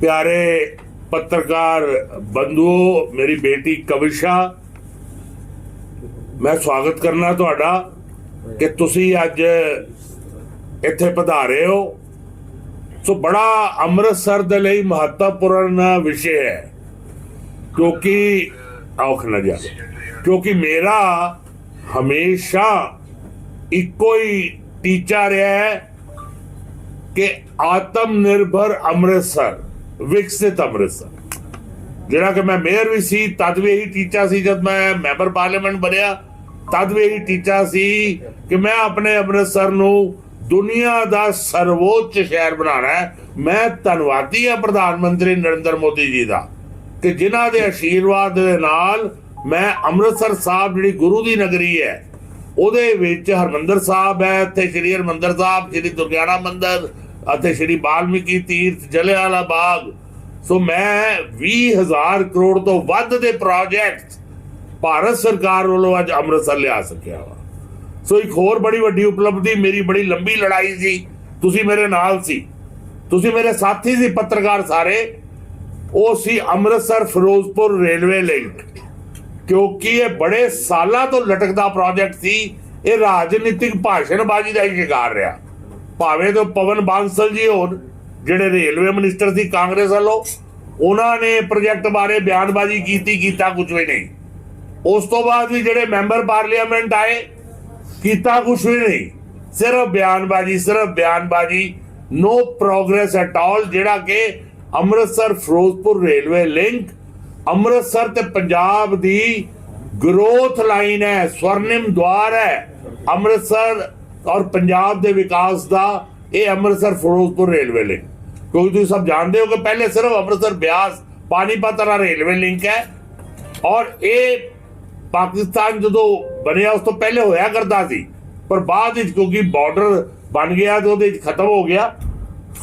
ਪਿਆਰੇ ਪੱਤਰਕਾਰ, ਬੰਧੂਓ, ਮੇਰੀ ਬੇਟੀ ਕਵਿਸ਼ਾ, ਮੈਂ ਸਵਾਗਤ ਕਰਨਾ ਤੁਹਾਡਾ ਕਿ ਤੁਸੀਂ ਅੱਜ ਇੱਥੇ ਪਧਾਰੇ ਹੋ। ਸੋ ਬੜਾ ਅੰਮ੍ਰਿਤਸਰ ਦੇ ਲਈ ਮਹੱਤਵਪੂਰਨ ਵਿਸ਼ੇ ਹੈ, ਕਿਉਂਕਿ ਔਖ ਨਾ ਜਾਵੇ, ਕਿਉਂਕਿ ਮੇਰਾ ਹਮੇਸ਼ਾ ਇੱਕੋ ਹੀ ਟੀਚਾ ਰਿਹਾ ਹੈ ਕਿ ਆਤਮ ਨਿਰਭਰ ਅੰਮ੍ਰਿਤਸਰ ਵਿਕਸਿਤ ਅੰਮ੍ਰਿਤਸਰ। ਜਿਹੜਾ ਕਿ ਮੈਂ ਮੇਅਰ ਵੀ ਸੀ, ਤਦ ਵੀ ਇਹੀ ਟੀਚਾ ਸੀ ਜਦ ਮੈਂ ਮੈਂਬਰ ਪਾਰਲੀਮੈਂਟ ਬਣਿਆ। ਤਦ ਵੀ ਇਹੀ ਟੀਚਾ ਸੀ ਕਿ ਮੈਂ ਆਪਣੇ ਅੰਮ੍ਰਿਤਸਰ ਨੂੰ ਦੁਨੀਆ ਦਾ ਸਰਵੋੱਚ ਸ਼ਹਿਰ ਬਣਾਉਣਾ ਹੈ। ਮੈਂ ਧੰਨਵਾਦੀ ਹਾਂ ਪ੍ਰਧਾਨ ਮੰਤਰੀ ਨਰਿੰਦਰ ਮੋਦੀ ਜੀ ਦਾ ਕਿ ਜਿਨ੍ਹਾਂ ਦੇ ਆਸ਼ੀਰਵਾਦ ਦੇ ਨਾਲ ਮੈਂ ਅੰਮ੍ਰਿਤਸਰ ਸਾਹਿਬ ਜਿਹੜੀ ਗੁਰੂ ਦੀ ਨਗਰੀ ਹੈ, ਉਹਦੇ ਵਿੱਚ ਹਰਮੰਦਰ ਸਾਹਿਬ ਹੈ, ਇੱਥੇ ਸ਼੍ਰੀ ਹਰਮੰਦਰ ਸਾਹਿਬ, ਸ਼੍ਰੀ ਦੁਰਗਿਆਣਾ ਮੰਦਿਰ ਅਤੇ ਸ਼੍ਰੀ ਬਾਲਮੀਕੀ ਤੀਰਥ ਜਲਿਆਂਵਾਲਾ ਬਾਗ। ਸੋ ਮੈਂ 20000 ਕਰੋੜ ਤੋਂ ਵੱਧ ਦੇ ਪ੍ਰੋਜੈਕਟ ਭਾਰਤ ਸਰਕਾਰ ਵੱਲੋਂ ਅੱਜ ਅੰਮ੍ਰਿਤਸਰ ਲਿਆ ਸਕਿਆ ਵਾ। ਸੋ ਇੱਕ ਹੋਰ ਬੜੀ ਵੱਡੀ ਉਪਲਬਧੀ, ਮੇਰੀ ਬੜੀ ਲੰਬੀ ਲੜਾਈ ਸੀ। ਤੁਸੀਂ ਮੇਰੇ ਨਾਲ ਸੀ। ਤੁਸੀਂ ਮੇਰੇ ਸਾਥੀ ਸੀ ਪੱਤਰਕਾਰ ਸਾਰੇ। ਉਹ ਸੀ ਅੰਮ੍ਰਿਤਸਰ ਫਿਰੋਜ਼ਪੁਰ ਰੇਲਵੇ ਲਿੰਕ। ਕਿਉਂਕਿ ਇਹ ਬੜੇ ਸਾਲਾਂ ਤੋਂ ਲਟਕਦਾ ਪ੍ਰੋਜੈਕਟ ਸੀ। ਇਹ ਰਾਜਨੀਤਿਕ ਭਾਸ਼ਣਬਾਜ਼ੀ ਦਾ ਹੀ ਸ਼ਿਕਾਰ ਰਿਹਾ। ਭਾਵੇਂ ਤੋਂ ਪਵਨ ਬਾਂਸਲ ਜੀ ਹੋਣ, ਜਿਹੜੇ ਰੇਲਵੇ ਮਿਨਿਸਟਰ ਸੀ ਕਾਂਗਰਸ ਵੱਲੋਂ, ਉਹਨਾਂ ਨੇ ਪ੍ਰੋਜੈਕਟ ਬਾਰੇ ਬਿਆਨਬਾਜ਼ੀ ਕੀਤੀ, ਕੀਤਾ ਕੁਝ ਵੀ ਨਹੀਂ। ਉਸ ਤੋਂ ਬਾਅਦ ਵੀ ਜਿਹੜੇ ਮੈਂਬਰ ਪਾਰਲੀਮੈਂਟ ਆਏ, ਕੀਤਾ ਕੁਝ ਵੀ ਨਹੀਂ। ਸਿਰਫ ਬਿਆਨਬਾਜ਼ੀ ਸਿਰਫ ਬਿਆਨਬਾਜ਼ੀ ਨੋ ਪ੍ਰੋਗਰੈਸ ਐਟ ਆਲ ਜਿਹੜਾ ਕਿ ਅੰਮ੍ਰਿਤਸਰ ਫਿਰੋਜ਼ਪੁਰ ਰੇਲਵੇ ਲਿੰਕ ਅੰਮ੍ਰਿਤਸਰ ਤੇ ਪੰਜਾਬ ਦੀ ਗਰੋਥ ਲਾਈਨ ਹੈ, ਸਵਰਨਿਮ ਦੁਆਰ ਹੈ, ਅੰਮ੍ਰਿਤਸਰ ਔਰ ਪੰਜਾਬ ਦੇ ਵਿਕਾਸ ਦਾ ਇਹ ਅੰਮ੍ਰਿਤਸਰ ਫਿਰੋਜ਼ਪੁਰ ਰੇਲਵੇ ਲਿੰਕ ਕਿਉਂਕਿ ਤੁਸੀਂ ਸਭ ਜਾਣਦੇ ਹੋ ਕਿ ਪਹਿਲੇ ਸਿਰਫ ਅੰਮ੍ਰਿਤਸਰ, ਬਿਆਸ, ਪਾਣੀਪਤ ਵਾਲਾ ਰੇਲਵੇ ਲਿੰਕ ਹੈ। ਔਰ ਇਹ ਪਾਕਿਸਤਾਨ ਜਦੋਂ ਬਣਿਆ, ਉਸ ਤੋਂ ਪਹਿਲੇ ਹੋਇਆ ਕਰਦਾ ਸੀ। ਪਰ ਬਾਅਦ ਵਿੱਚ ਕਿਉਂਕਿ ਬਾਰਡਰ ਬਣ ਗਿਆ ਤੇ ਉਹਦੇ ਵਿੱਚ ਖਤਮ ਹੋ ਗਿਆ।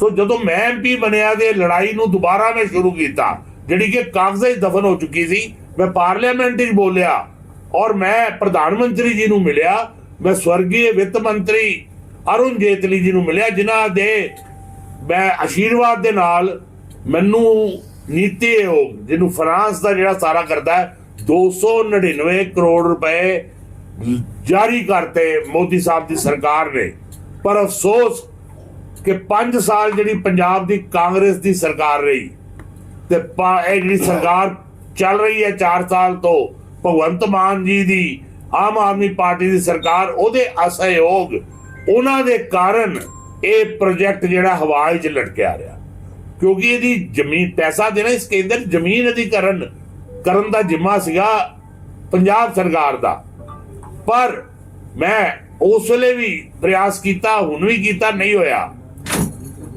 ਸੋ ਜਦੋਂ ਮੈਂ ਐਮਪੀ ਬਣਿਆ ਤੇ ਲੜਾਈ ਨੂੰ ਦੁਬਾਰਾ ਮੈਂ ਸ਼ੁਰੂ ਕੀਤਾ, ਜਿਹੜੀ ਕਿ ਕਾਗਜ਼ਾਂ 'ਚ ਦਫਨ ਹੋ ਚੁੱਕੀ ਸੀ, ਮੈਂ ਪਾਰਲੀਮੈਂਟ 'ਚ ਬੋਲਿਆ ਔਰ ਮੈਂ ਪ੍ਰਧਾਨ ਮੰਤਰੀ ਜੀ ਨੂੰ ਮਿਲਿਆ ਮੈਂ ਸਵਰਗੀ ਵਿੱਤ ਮੰਤਰੀ ਅਰੁਣ ਜੇਤਲੀ ਜੀ ਨੂੰ ਮਿਲਿਆ, ਜਿਨ੍ਹਾਂ ਦੇ ਮੈਂ ਆਸ਼ੀਰਵਾਦ ਦੇ ਨਾਲ ਮੈਨੂੰ ਨੀਤੀ ਆਯੋਗ, ਜਿਹਨੂੰ ਫਰਾਂਸ ਦਾ ਜਿਹੜਾ ਸਾਰਾ ਕਰਦਾ ਹੈ 299 ਕਰੋੜ ਰੁਪਏ ਜਾਰੀ ਕਰਤੇ ਮੋਦੀ ਸਾਹਿਬ ਦੀ ਸਰਕਾਰ ਨੇ। ਪਰ ਅਫਸੋਸ ਕਿ 5 ਸਾਲ ਜਿਹੜੀ ਪੰਜਾਬ ਦੀ ਕਾਂਗਰਸ ਦੀ ਸਰਕਾਰ ਰਹੀ, ਤੇ ਇਹ ਜਿਹੜੀ ਸਰਕਾਰ ਚੱਲ ਰਹੀ ਹੈ 4 ਸਾਲ ਤੋਂ, ਭਗਵੰਤ ਮਾਨ ਜੀ ਦੀ ਆਮ ਆਦਮੀ ਪਾਰਟੀ ਦੀ ਸਰਕਾਰ, ਉਹਦੇ ਅਸਹਿਯੋਗ, ਉਹਨਾਂ ਦੇ ਕਾਰਨ ਇਹ ਪ੍ਰੋਜੈਕਟ ਜਿਹੜਾ ਹਵਾ 'ਚ ਲਟਕਿਆ ਰਿਹਾ। ਕਿਉਂਕਿ ਇਹਦੀ ਜ਼ਮੀਨ, ਪੈਸਾ ਦੇਣਾ ਇਸ ਕੇਂਦਰ ਜ਼ਮੀਨ ਅਧਿਕਰਨ ਕਰਨ ਦਾ ਜ਼ਿੰਮਾ ਸੀਗਾ ਪੰਜਾਬ ਸਰਕਾਰ ਦਾ। ਪਰ ਮੈਂ ਉਸ ਵੇਲੇ ਵੀ ਪ੍ਰਯਾਸ ਕੀਤਾ, ਹੁਣ ਵੀ ਕੀਤਾ, ਨਹੀਂ ਹੋਇਆ।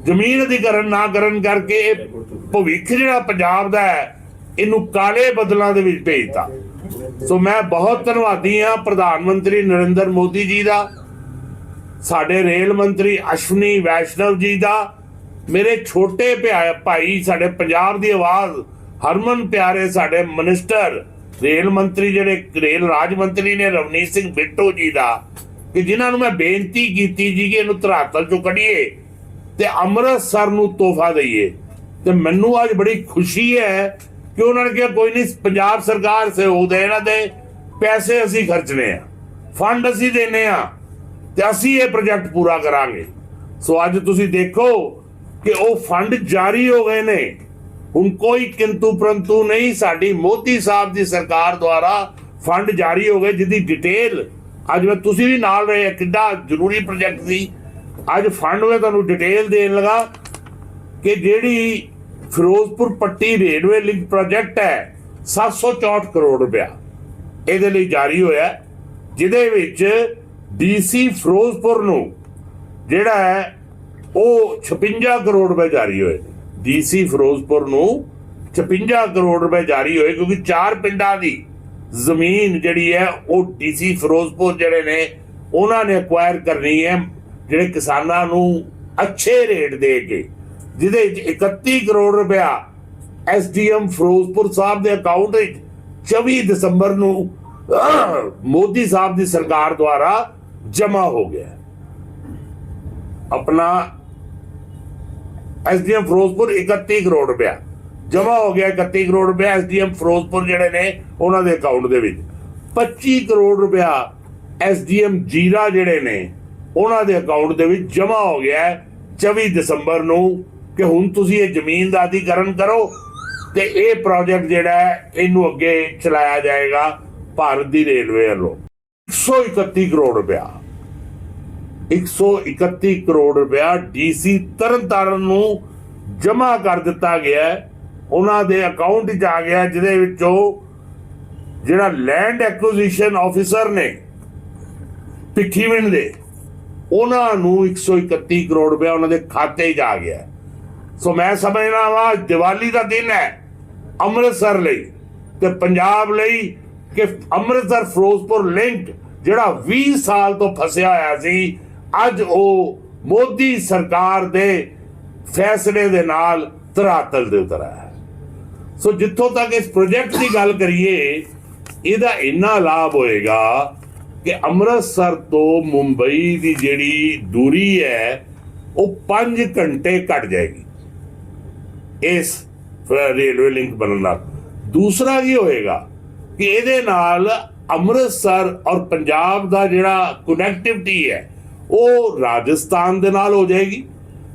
ਜ਼ਮੀਨ ਅਧਿਕਰਨ ਨਾ ਕਰਨ ਕਰਕੇ ਇਹ ਭਵਿੱਖ ਜਿਹੜਾ ਪੰਜਾਬ ਦਾ ਹੈ, ਇਹਨੂੰ ਕਾਲੇ ਬਦਲਾਂ ਦੇ ਵਿੱਚ ਭੇਜਤਾ। ਸੋ ਮੈਂ ਬਹੁਤ ਧੰਨਵਾਦੀ ਹਾਂ ਪ੍ਰਧਾਨ ਮੰਤਰੀ ਨਰਿੰਦਰ ਮੋਦੀ ਜੀ ਦਾ, ਸਾਡੇ ਰੇਲ ਮੰਤਰੀ ਅਸ਼ਵਨੀ ਵੈਸ਼ਨਵ ਜੀ ਦਾ, ਮੇਰੇ ਛੋਟੇ ਭਾਈ ਸਾਡੇ ਪੰਜਾਬ ਦੀ ਆਵਾਜ਼, ਹਰਮਨ ਪਿਆਰੇ ਸਾਡੇ ਮਿਨਿਸਟਰ, ਰੇਲ ਮੰਤਰੀ ਜਿਹੜੇ, ਰੇਲ ਰਾਜ ਮੰਤਰੀ ਨੇ ਰਵਨੀਤ ਸਿੰਘ ਬਿੱਟੂ ਜੀ ਦਾ, ਕਿ ਜਿਨ੍ਹਾਂ ਨੂੰ ਮੈਂ ਬੇਨਤੀ ਕੀਤੀ ਜੀ ਕਿ ਇਹਨੂੰ ਧਰਾਤਲ ਚੋਂ ਕੱਢੀਏ ਤੇ ਅੰਮ੍ਰਿਤਸਰ ਨੂੰ ਤੋਹਫਾ ਦਈਏ। ਤੇ ਮੈਨੂੰ ਅੱਜ ਬੜੀ ਖੁਸ਼ੀ ਹੈ ਕਿ ਉਹਨਾਂ ਨੇ ਕਿਹਾ, ਕੋਈ ਨਹੀਂ, ਪੰਜਾਬ ਸਰਕਾਰ ਸਹਿਯੋਗ ਦੇ ਇਹਨਾਂ ਦੇ ਪੈਸੇ ਅਸੀਂ ਖਰਚਨੇ ਆ, ਫੰਡ ਅਸੀਂ ਦੇਨੇ ਆ ਤੇ ਅਸੀਂ ਇਹ ਪ੍ਰੋਜੈਕਟ ਪੂਰਾ ਕਰਾਂਗੇ। ਸੋ ਅੱਜ ਤੁਸੀਂ ਦੇਖੋ ਕਿ ਉਹ ਫੰਡ ਜਾਰੀ ਹੋ ਗਏ ਨੇ। ਹੁਣ ਕੋਈ ਕਿੰਤੂ ਪ੍ਰੰਤੂ ਨਹੀਂ, ਸਾਡੀ ਮੋਦੀ ਸਾਹਿਬ ਦੀ ਸਰਕਾਰ ਦੁਆਰਾ ਫੰਡ ਜਾਰੀ ਹੋ ਗਏ, ਜਿਹਦੀ ਡਿਟੇਲ ਅੱਜ ਮੈਂ ਤੁਸੀਂ ਵੀ ਨਾਲ ਰਹੇ ਕਿੱਡਾ ਜ਼ਰੂਰੀ ਪ੍ਰੋਜੈਕਟ ਸੀ। ਅੱਜ ਫੰਡ ਮੈਂ ਤੁਹਾਨੂੰ ਡਿਟੇਲ ਦੇਣ ਲਗਾ ਕਿ ਜਿਹੜੀ Firozpur Patti railway link project ਹੈ 764 ਕਰੋੜ ਰੁਪਇਆ। ਇਹਦੇ ਲਈ ਜਾਰੀ ਹੋਇਆ ਜਿਹਦੇ ਵਿੱਚ ਡੀਸੀ ਫਿਰੋਜ਼ਪੁਰ ਨੂੰ ਜਿਹੜਾ ਹੈ, ਉਹ 56 ਕਰੋੜ ਰੁਪਏ ਜਾਰੀ ਹੋਏ ਡੀਸੀ ਫਿਰੋਜ਼ਪੁਰ ਨੂੰ 56 ਕਰੋੜ ਰੁਪਏ ਜਾਰੀ ਹੋਏ, ਕਿਉਂਕਿ ਚਾਰ ਪਿੰਡਾਂ ਦੀ ਜ਼ਮੀਨ ਜਿਹੜੀ ਹੈ, ਉਹ ਡੀਸੀ ਫਿਰੋਜ਼ਪੁਰ ਜਿਹੜੇ ਨੇ, ਉਹਨਾਂ ਨੇ ਅਕਵਾਇਰ ਕਰਨੀ ਹੈ, ਜਿਹੜੇ ਕਿਸਾਨਾਂ ਨੂੰ ਅੱਛੇ ਰੇਟ ਦੇ ਕੇ ਜਿਹਦੇ ਵਿੱਚ 31 ਕਰੋੜ ਰੁਪਇਆ ਐਸਡੀਐਮ ਫਿਰੋਜ਼ਪੁਰ ਸਾਹਿਬ ਦੇ ਅਕਾਊਂਟ ਵਿੱਚ 24 ਦਸੰਬਰ ਨੂੰ ਮੋਦੀ ਸਾਹਿਬ ਦੀ ਸਰਕਾਰ ਦੁਆਰਾ ਜਮ੍ਹਾਂ ਹੋ ਗਿਆ। ਆਪਣਾ ਐਸਡੀਐਮ ਫਿਰੋਜ਼ਪੁਰ 31 ਕਰੋੜ ਰੁਪਇਆ। ਜਮਾ ਹੋ ਗਿਆ 31 ਕਰੋੜ ਰੁਪਇਆ ਐਸਡੀਐਮ ਫਿਰੋਜ਼ਪੁਰ ਜਿਹੜੇ ਨੇ ਉਹਨਾਂ ਦੇ ਅਕਾਊਂਟ ਦੇ ਵਿੱਚ। 25 ਕਰੋੜ ਰੁਪਇਆ ਐਸਡੀਐਮ ਜੀਰਾ ਜਿਹੜੇ ਨੇ, ਉਹਨਾਂ ਦੇ ਅਕਾਊਂਟ ਦੇ ਵਿੱਚ ਜਮਾ ਹੋ ਗਿਆ ਹੈ 24 ਦਸੰਬਰ ਨੂੰ। ਕਿ ਹੁਣ ਤੁਸੀਂ ਇਹ ਜ਼ਮੀਨ ਦਾ ਅਧਿਕਰਨ ਕਰੋ ਤੇ ਇਹ ਪ੍ਰੋਜੈਕਟ ਜਿਹੜਾ ਹੈ, ਇਹਨੂੰ ਅੱਗੇ ਚਲਾਇਆ ਜਾਏਗਾ ਭਾਰਤ ਦੀ ਰੇਲਵੇ ਵੱਲੋਂ। 131 ਕਰੋੜ ਰੁਪਇਆ। 131 ਕਰੋੜ ਰੁਪਇਆ ਡੀਸੀ ਤਰਨਤਾਰਨ ਨੂੰ ਜਮ੍ਹਾਂ ਕਰ ਦਿੱਤਾ ਗਿਆ ਉਹਨਾਂ ਦੇ ਅਕਾਊਂਟ 'ਚ ਆ ਗਿਆ ਜਿਹਦੇ ਵਿੱਚੋਂ ਜਿਹੜਾ ਲੈਂਡ ਐਕੁਜੀਸ਼ਨ ਆਫੀਸਰ ਨੇ, ਭਿੱਖੀਵਿੰਡ ਦੇ, ਉਹਨਾਂ ਨੂੰ 131 ਕਰੋੜ ਰੁਪਇਆ ਉਹਨਾਂ ਦੇ ਖਾਤੇ 'ਚ ਆ ਗਿਆ ਸੋ ਮੈਂ ਸਮਝਦਾ ਵਾਂ, ਦੀਵਾਲੀ ਦਾ ਦਿਨ ਹੈ ਅੰਮ੍ਰਿਤਸਰ ਲਈ ਤੇ ਪੰਜਾਬ ਲਈ ਕਿ ਅੰਮ੍ਰਿਤਸਰ ਫਿਰੋਜ਼ਪੁਰ ਲਿੰਕ ਜਿਹੜਾ 20 ਸਾਲ ਤੋਂ ਫਸਿਆ ਹੋਇਆ ਸੀ, ਅੱਜ ਉਹ ਮੋਦੀ ਸਰਕਾਰ ਦੇ ਫੈਸਲੇ ਦੇ ਨਾਲ ਧਰਾਤਲ ਦੇ ਉਤਰ ਆਇਆ ਸੋ ਜਿੱਥੋਂ ਤੱਕ ਇਸ ਪ੍ਰੋਜੈਕਟ ਦੀ ਗੱਲ ਕਰੀਏ, ਇਹਦਾ ਇੰਨਾ ਲਾਭ ਹੋਏਗਾ ਕਿ ਅੰਮ੍ਰਿਤਸਰ ਤੋਂ ਮੁੰਬਈ ਦੀ ਜਿਹੜੀ ਦੂਰੀ ਹੈ, ਉਹ 5 ਘੰਟੇ ਘਟ ਜਾਏਗੀ। ਇਸ ਰੇਲਵੇ ਲਿੰਕ ਬਣਨ ਨਾਲ। ਦੂਸਰਾ ਕੀ ਹੋਏਗਾ ਕਿ ਇਹਦੇ ਨਾਲ ਅੰਮ੍ਰਿਤਸਰ ਔਰ ਪੰਜਾਬ ਦਾ ਜਿਹੜਾ ਕਨੈਕਟੀਵਿਟੀ ਹੈ, ਉਹ ਰਾਜਸਥਾਨ ਦੇ ਨਾਲ ਹੋ ਜਾਏਗੀ,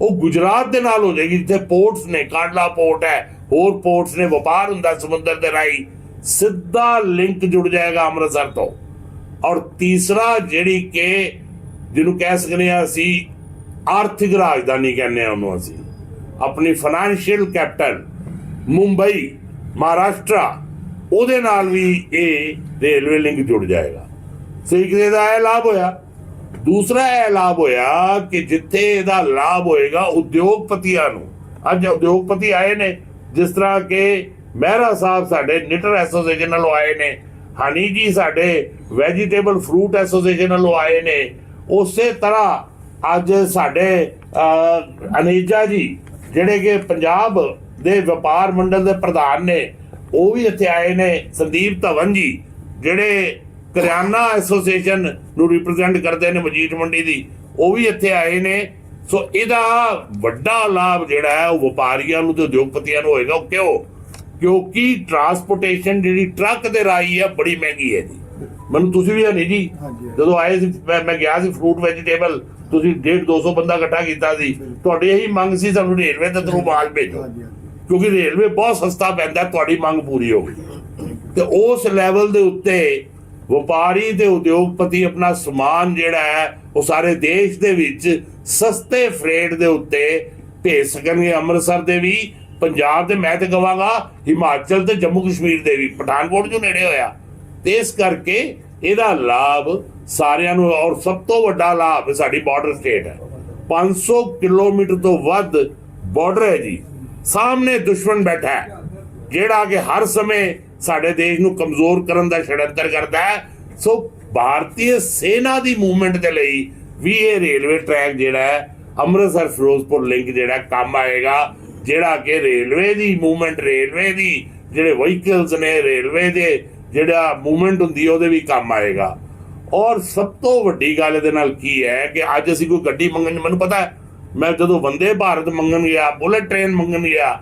ਉਹ ਗੁਜਰਾਤ ਦੇ ਨਾਲ ਹੋ ਜਾਏਗੀ, ਜਿੱਥੇ ਪੋਰਟਸ ਨੇ, ਕਾਂਡਲਾ ਪੋਰਟ ਹੈ, ਹੋਰ ਪੋਰਟਸ ਨੇ, ਵਪਾਰ ਹੁੰਦਾ ਸਮੁੰਦਰ ਦੇ ਰਾਹੀਂ, ਸਿੱਧਾ ਲਿੰਕ ਜੁੜ ਜਾਏਗਾ ਅੰਮ੍ਰਿਤਸਰ ਤੋਂ। ਔਰ ਤੀਸਰਾ ਜਿਹੜੀ ਕਿ ਜਿਹਨੂੰ ਕਹਿ ਸਕਦੇ ਆ ਅਸੀਂ, ਆਰਥਿਕ ਰਾਜਧਾਨੀ ਕਹਿੰਦੇ ਆ ਉਹਨੂੰ ਅਸੀਂ। ਆਪਣੀ ਫਾਈਨੈਂਸ਼ੀਅਲ ਕੈਪੀਟਲ ਮੁੰਬਈ ਮਹਾਰਾਸ਼ਟਰ ਉਹਦੇ ਨਾਲ ਵੀ ਇਹ ਰੇਲਵੇ ਲਿੰਕ ਜੁੜ ਜਾਏਗਾ। ਸੋ ਇੱਕ ਦੇ ਇਹ ਲਾਭ ਹੋਇਆ? ਦੂਸਰਾ ਇਹ ਲਾਭ ਹੋਇਆ ਕਿ ਜਿੱਥੇ ਇਹਦਾ ਲਾਭ ਹੋਏਗਾ ਉਦਯੋਗਪਤੀਆਂ ਨੂੰ। ਅੱਜ ਉਦਯੋਗਪਤੀ ਆਏ ਨੇ, ਜਿਸ ਤਰ੍ਹਾਂ ਕਿ ਮਹਿਰਾ ਸਾਹਿਬ ਸਾਡੇ ਨਿਟਰ ਐਸੋਸੀਏਸ਼ਨ ਨਾਲੋਂ ਆਏ ਨੇ, ਹਨੀ ਜੀ ਸਾਡੇ ਵੈਜੀਟੇਬਲ ਫਰੂਟ ਐਸੋਸੀਏਸ਼ਨ ਵੱਲੋਂ ਆਏ ਨੇ। ਉਸੇ ਤਰ੍ਹਾਂ ਅੱਜ ਸਾਡੇ ਅਨੇਜਾ ਜੀ ਜਿਹੜੇ ਕਿ ਪੰਜਾਬ ਦੇ ਵਪਾਰ ਮੰਡਲ ਦੇ ਪ੍ਰਧਾਨ ਨੇ, ਉਹ ਵੀ ਇੱਥੇ ਆਏ ਨੇ, ਸੰਦੀਪ ਧਵਨ ਜੀ, ਜਿਹੜੇ ਕਰਿਆਨਾ ਐਸੋਸੀਏਸ਼ਨ ਨੂੰ ਰਿਪਰੈਜ਼ੈਂਟ ਕਰਦੇ ਨੇ ਮਜੀਠ ਮੰਡੀ ਦੀ, ਉਹ ਵੀ ਇੱਥੇ ਆਏ ਨੇ। ਸੋ ਇਹਦਾ ਵੱਡਾ ਲਾਭ ਜਿਹੜਾ ਹੈ, ਉਹ ਵਪਾਰੀਆਂ ਨੂੰ ਤੇ ਉਦਯੋਗਪਤੀਆਂ ਨੂੰ ਹੋਏਗਾ। ਉਹ ਕਿਉਂ? ਕਿਉਂਕਿ ਟਰਾਂਸਪੋਰਟੇਸ਼ਨ ਜਿਹੜੀ ਟਰੱਕ ਦੇ ਰਾਹੀਂ ਹੈ, ਬੜੀ ਮਹਿੰਗੀ ਹੈ ਜੀ। ਮੈਨੂੰ ਤੁਸੀਂ ਵੀ ਨਹੀਂ ਜੀ। ਜਦੋਂ ਆਏ ਸੀ ਮੈਂ ਗਿਆ ਸੀ ਫਰੂਟ ਵੈਜੀਟੇਬਲ ਤੁਸੀਂ 1.5 200 ਬੰਦਾ ਇਕੱਠਾ ਕੀਤਾ ਸੀ। ਤੁਹਾਡੀ ਇਹੀ ਮੰਗ ਸੀ ਸਾਨੂੰ ਰੇਲਵੇ ਦੇ ਥਰੂ ਮਾਲ ਭੇਜੋ। ਕਿਉਂਕਿ ਰੇਲਵੇ ਬਹੁਤ ਸਸਤਾ ਪੈਂਦਾ ਤੁਹਾਡੀ ਮੰਗ ਪੂਰੀ ਹੋ ਗਈ। ਤੇ ਉਸ ਲੈਵਲ ਦੇ ਉੱਤੇ ਵਪਾਰੀ ਤੇ ਉਦਯੋਗਪਤੀ ਆਪਣਾ ਸਮਾਨ ਜਿਹੜਾ ਹੈ ਉਹ ਸਾਰੇ ਦੇਸ਼ ਦੇ ਵਿੱਚ ਸਸਤੇ ਫਰੇਟ ਦੇ ਉੱਤੇ ਭੇਜ ਸਕਣਗੇ। ਅੰਮ੍ਰਿਤਸਰ ਦੇ ਵੀ ਪੰਜਾਬ ਦੇ ਮੈਂ ਤੇ ਕਵਾਂਗਾ ਹਿਮਾਚਲ ਤੇ ਜੰਮੂ ਕਸ਼ਮੀਰ ਦੇ ਵੀ ਪਠਾਨਕੋਟ ਜੋ ਨੇੜੇ ਹੋਇਆ। ਤੇ ਇਸ ਕਰਕੇ ਇਹਦਾ ਲਾਭ ਸਾਰਿਆਂ ਨੂੰ ਔਰ ਸਭ ਤੋਂ ਵੱਡਾ ਲਾਭ ਸਾਡੀ ਬਾਰਡਰ ਸਟੇਟ ਹੈ। 500 ਕਿਲੋਮੀਟਰ ਤੋਂ ਵੱਧ ਬਾਰਡਰ ਹੈ ਜੀ। ਸਾਹਮਣੇ ਦੁਸ਼ਮਣ ਬੈਠਾ ਹੈ, ਜਿਹੜਾ ਕਿ ਹਰ ਸਮੇਂ ਸਾਡੇ ਦੇਸ਼ ਨੂੰ ਕਮਜ਼ੋਰ ਕਰਨ ਦਾ ਛੜੰਤਰ ਕਰਦਾ ਹੈ। ਸੋ ਭਾਰਤੀ ਸੈਨਾ ਦੀ ਮੂਵਮੈਂਟ ਦੇ ਲਈ ਵੀ ਇਹ ਰੇਲਵੇ ਟਰੈਕ ਜਿਹੜਾ ਹੈ, ਅੰਮ੍ਰਿਤਸਰ ਫਿਰੋਜ਼ਪੁਰ ਲਿੰਕ ਜਿਹੜਾ ਕੰਮ ਆਏਗਾ। ਜਿਹੜਾ ਕਿ ਰੇਲਵੇ ਦੀ ਮੂਵਮੈਂਟ ਰੇਲਵੇ ਦੀ ਜਿਹੜੇ ਵਹੀਕਲਸ ਨੇ ਰੇਲਵੇ ਦੇ ਜਿਹੜਾ ਮੂਵਮੈਂਟ ਹੁੰਦੀ ਹੈ ਉਹਦੇ ਵੀ ਕੰਮ ਆਏਗਾ ਔਰ ਸਭ ਤੋਂ ਵੱਡੀ ਗੱਲ ਇਹਦੇ ਨਾਲ ਕੀ ਹੈ ਕਿ ਅੱਜ ਅਸੀਂ ਕੋਈ ਗੱਡੀ ਮੰਗਣ ਮੈਨੂੰ ਪਤਾ ਹੈ ਮੈਂ ਜਦੋਂ ਵੰਦੇ ਭਾਰਤ ਮੰਗਣ ਗਿਆ ਬੁਲਟ ਟ੍ਰੇਨ ਮੰਗਣ ਗਿਆ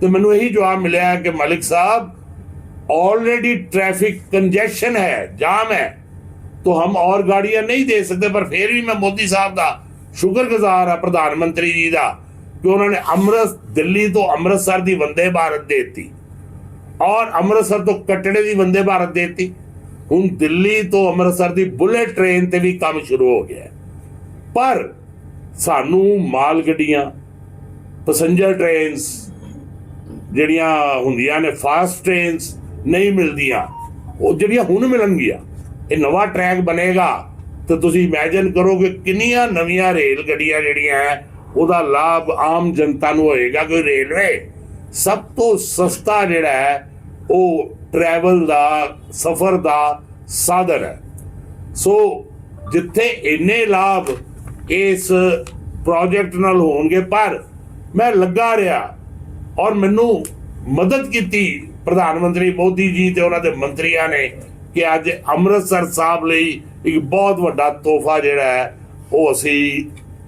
ਤੇ ਮੈਨੂੰ ਇਹੀ ਜਵਾਬ ਮਿਲਿਆ ਕਿ Malik Sahib already traffic congestion है जाम है तो हम और गाड़ियां नहीं दे सकते पर फिर भी मैं मोदी साहब ਦਾ ਸ਼ੁਕਰਗੁਜ਼ਾਰ ਹਾਂ ਪ੍ਰਧਾਨ ਮੰਤਰੀ ਜੀ ਦਾ ਕਿ ਉਹਨਾਂ ਨੇ ਅੰਮ੍ਰਿਤ ਦਿੱਲੀ ਤੋਂ ਅੰਮ੍ਰਿਤਸਰ ਦੀ ਵੰਦੇ ਭਾਰਤ ਦੇ ਦਿੱਤੀ ਔਰ ਅੰਮ੍ਰਿਤਸਰ ਤੋਂ ਕਟੜੇ ਦੀ ਵੰਦੇ ਭਾਰਤ ਦੇ ਦਿੱਤੀ। ਹੁਣ ਦਿੱਲੀ ਤੋਂ ਅੰਮ੍ਰਿਤਸਰ ਦੀ ਬੁਲੇਟ ਟ੍ਰੇਨ ਤੇ ਵੀ ਕੰਮ ਸ਼ੁਰੂ ਹੋ ਗਿਆ ਪਰ ਸਾਨੂੰ ਮਾਲ ਗੱਡੀਆਂ, ਪੈਸੇਂਜਰ ਟ੍ਰੇਨਸ ਜਿਹੜੀਆਂ ਹੁੰਦੀਆਂ ਨੇ, ਫਾਸਟ ਟ੍ਰੇਨਸ ਨਹੀਂ ਮਿਲਦੀਆਂ। ਉਹ ਜਿਹੜੀਆਂ ਹੁਣ ਮਿਲਣਗੀਆਂ, ਇਹ ਨਵਾਂ ਟਰੈਕ ਬਣੇਗਾ। ਤੇ ਤੁਸੀਂ ਇਮੇਜਿਨ ਕਰੋ ਕਿ ਕਿੰਨੀਆਂ ਨਵੀਆਂ ਰੇਲ ਗੱਡੀਆਂ ਜਿਹੜੀਆਂ ਹੈ, ਉਹਦਾ ਲਾਭ ਆਮ ਜਨਤਾ ਨੂੰ ਹੋਏਗਾ ਕਿ ਰੇਲਵੇ। ਸਭ ਤੋਂ ਸਸਤਾ ਜਿਹੜਾ ਹੈ ਉਹ ਟਰੈਵਲ ਦਾ, ਸਫ਼ਰ ਦਾ ਸਾਧਨ ਹੈ। ਸੋ ਜਿੱਥੇ ਇੰਨੇ ਲਾਭ ਇਸ ਪ੍ਰੋਜੈਕਟ ਨਾਲ ਹੋਣਗੇ, ਪਰ ਮੈਂ ਲੱਗਾ ਰਿਹਾ ਔਰ ਮੈਨੂੰ ਮਦਦ ਕੀਤੀ ਪ੍ਰਧਾਨ ਮੰਤਰੀ ਮੋਦੀ ਜੀ ਤੇ ਉਹਨਾਂ ਦੇ ਮੰਤਰੀਆਂ ਨੇ ਕਿ ਅੱਜ ਅੰਮ੍ਰਿਤਸਰ ਸਾਹਿਬ ਲਈ ਇੱਕ ਬਹੁਤ ਵੱਡਾ ਤੋਹਫਾ ਜਿਹੜਾ ਹੈ, ਉਹ ਅਸੀਂ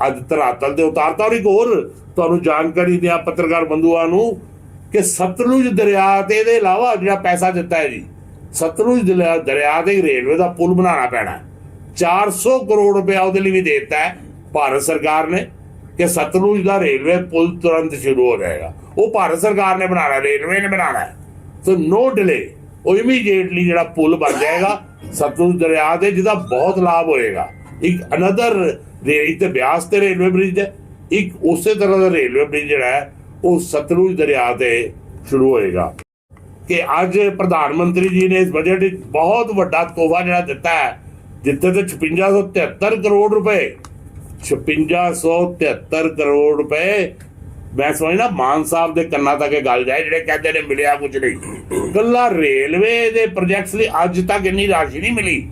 ਅੱਜ ਧਰਾਤਲ ਤੇ ਉਤਾਰਤਾ। ਔਰ ਇੱਕ ਹੋਰ ਤੁਹਾਨੂੰ ਜਾਣਕਾਰੀ ਦਿਆਂ ਪੱਤਰਕਾਰ ਬੰਧੂਆਂ ਨੂੰ ਕਿ ਸਤਲੁਜ ਦਰਿਆ ਤੇ ਇਹਦੇ ਇਲਾਵਾ ਜਿਹੜਾ ਪੈਸਾ ਦਿੱਤਾ ਹੈ ਜੀ, ਸਤਲੁਜ ਦਰਿਆ ਦਰਿਆ ਰੇਲਵੇ ਦਾ ਪੁਲ ਬਣਾਉਣਾ ਪੈਣਾ ਹੈ। 400 ਕਰੋੜ ਰੁਪਇਆ ਉਹਦੇ ਲਈ ਵੀ ਦਿੱਤਾ ਹੈ ਭਾਰਤ ਸਰਕਾਰ ਨੇ ਕਿ ਸਤਲੁਜ ਦਾ ਰੇਲਵੇ ਪੁਲ ਤੁਰੰਤ ਸ਼ੁਰੂ ਹੋ ਜਾਏਗਾ। ਉਹ ਭਾਰਤ ਸਰਕਾਰ ਨੇ ਬਣਾਉਣਾ ਰੇਲਵੇ ਨੇ ਬਣਾਉਣਾ ਸੋ ਨੋ ਡਿਲੇ ਉਹ ਇਮੀਡੀਏਟਲੀ ਜਿਹੜਾ ਪੁਲ ਬਣ ਜਾਏਗਾ, ਸਤਲੁਜ ਦਰਿਆ ਦੇ, ਜਿਹਦਾ ਬਹੁਤ ਲਾਭ ਹੋਏਗਾ। ਇੱਕ ਅਨਦਰ ਰੇਲ ਤੇ ਬਿਆਸ ਤੇ ਰੇਲਵੇ ਬ੍ਰਿਜ ਹੈ, ਇੱਕ ਉਸੇ ਤਰ੍ਹਾਂ ਦਾ ਰੇਲਵੇ ਬ੍ਰਿਜ ਜਿਹੜਾ ਹੈ ਉਹ ਸਤਲੁਜ ਦਰਿਆ ਤੇ ਸ਼ੁਰੂ ਹੋਏਗਾ। ਕਿ ਅੱਜ ਪ੍ਰਧਾਨ ਮੰਤਰੀ ਜੀ ਨੇ ਇਸ ਬਜਟ ਵਿੱਚ ਬਹੁਤ ਵੱਡਾ ਤੋਹਫਾ ਜਿਹੜਾ ਦਿੱਤਾ ਹੈ, ਜਿੱਥੇ ਤੇ 5673 ਕਰੋੜ ਰੁਪਏ 5673 ਕਰੋੜ ਰੁਪਏ, ਮੈਂ ਸਮਝਦਾ ਮਾਨ ਸਾਹਿਬ ਦੇ ਕੰਨਾਂ ਤੱਕ ਇਹ ਗੱਲ ਜਾਏ, ਜਿਹੜੇ ਕਹਿੰਦੇ ਨੇ ਮਿਲਿਆ ਕੁਝ ਨਹੀਂ। ਕੱਲਾ ਰੇਲਵੇ ਦੇ ਪ੍ਰੋਜੈਕਟਸ ਲਈ ਅੱਜ ਤੱਕ ਇੰਨੀ ਰਾਸ਼ੀ ਨਹੀਂ ਮਿਲੀ।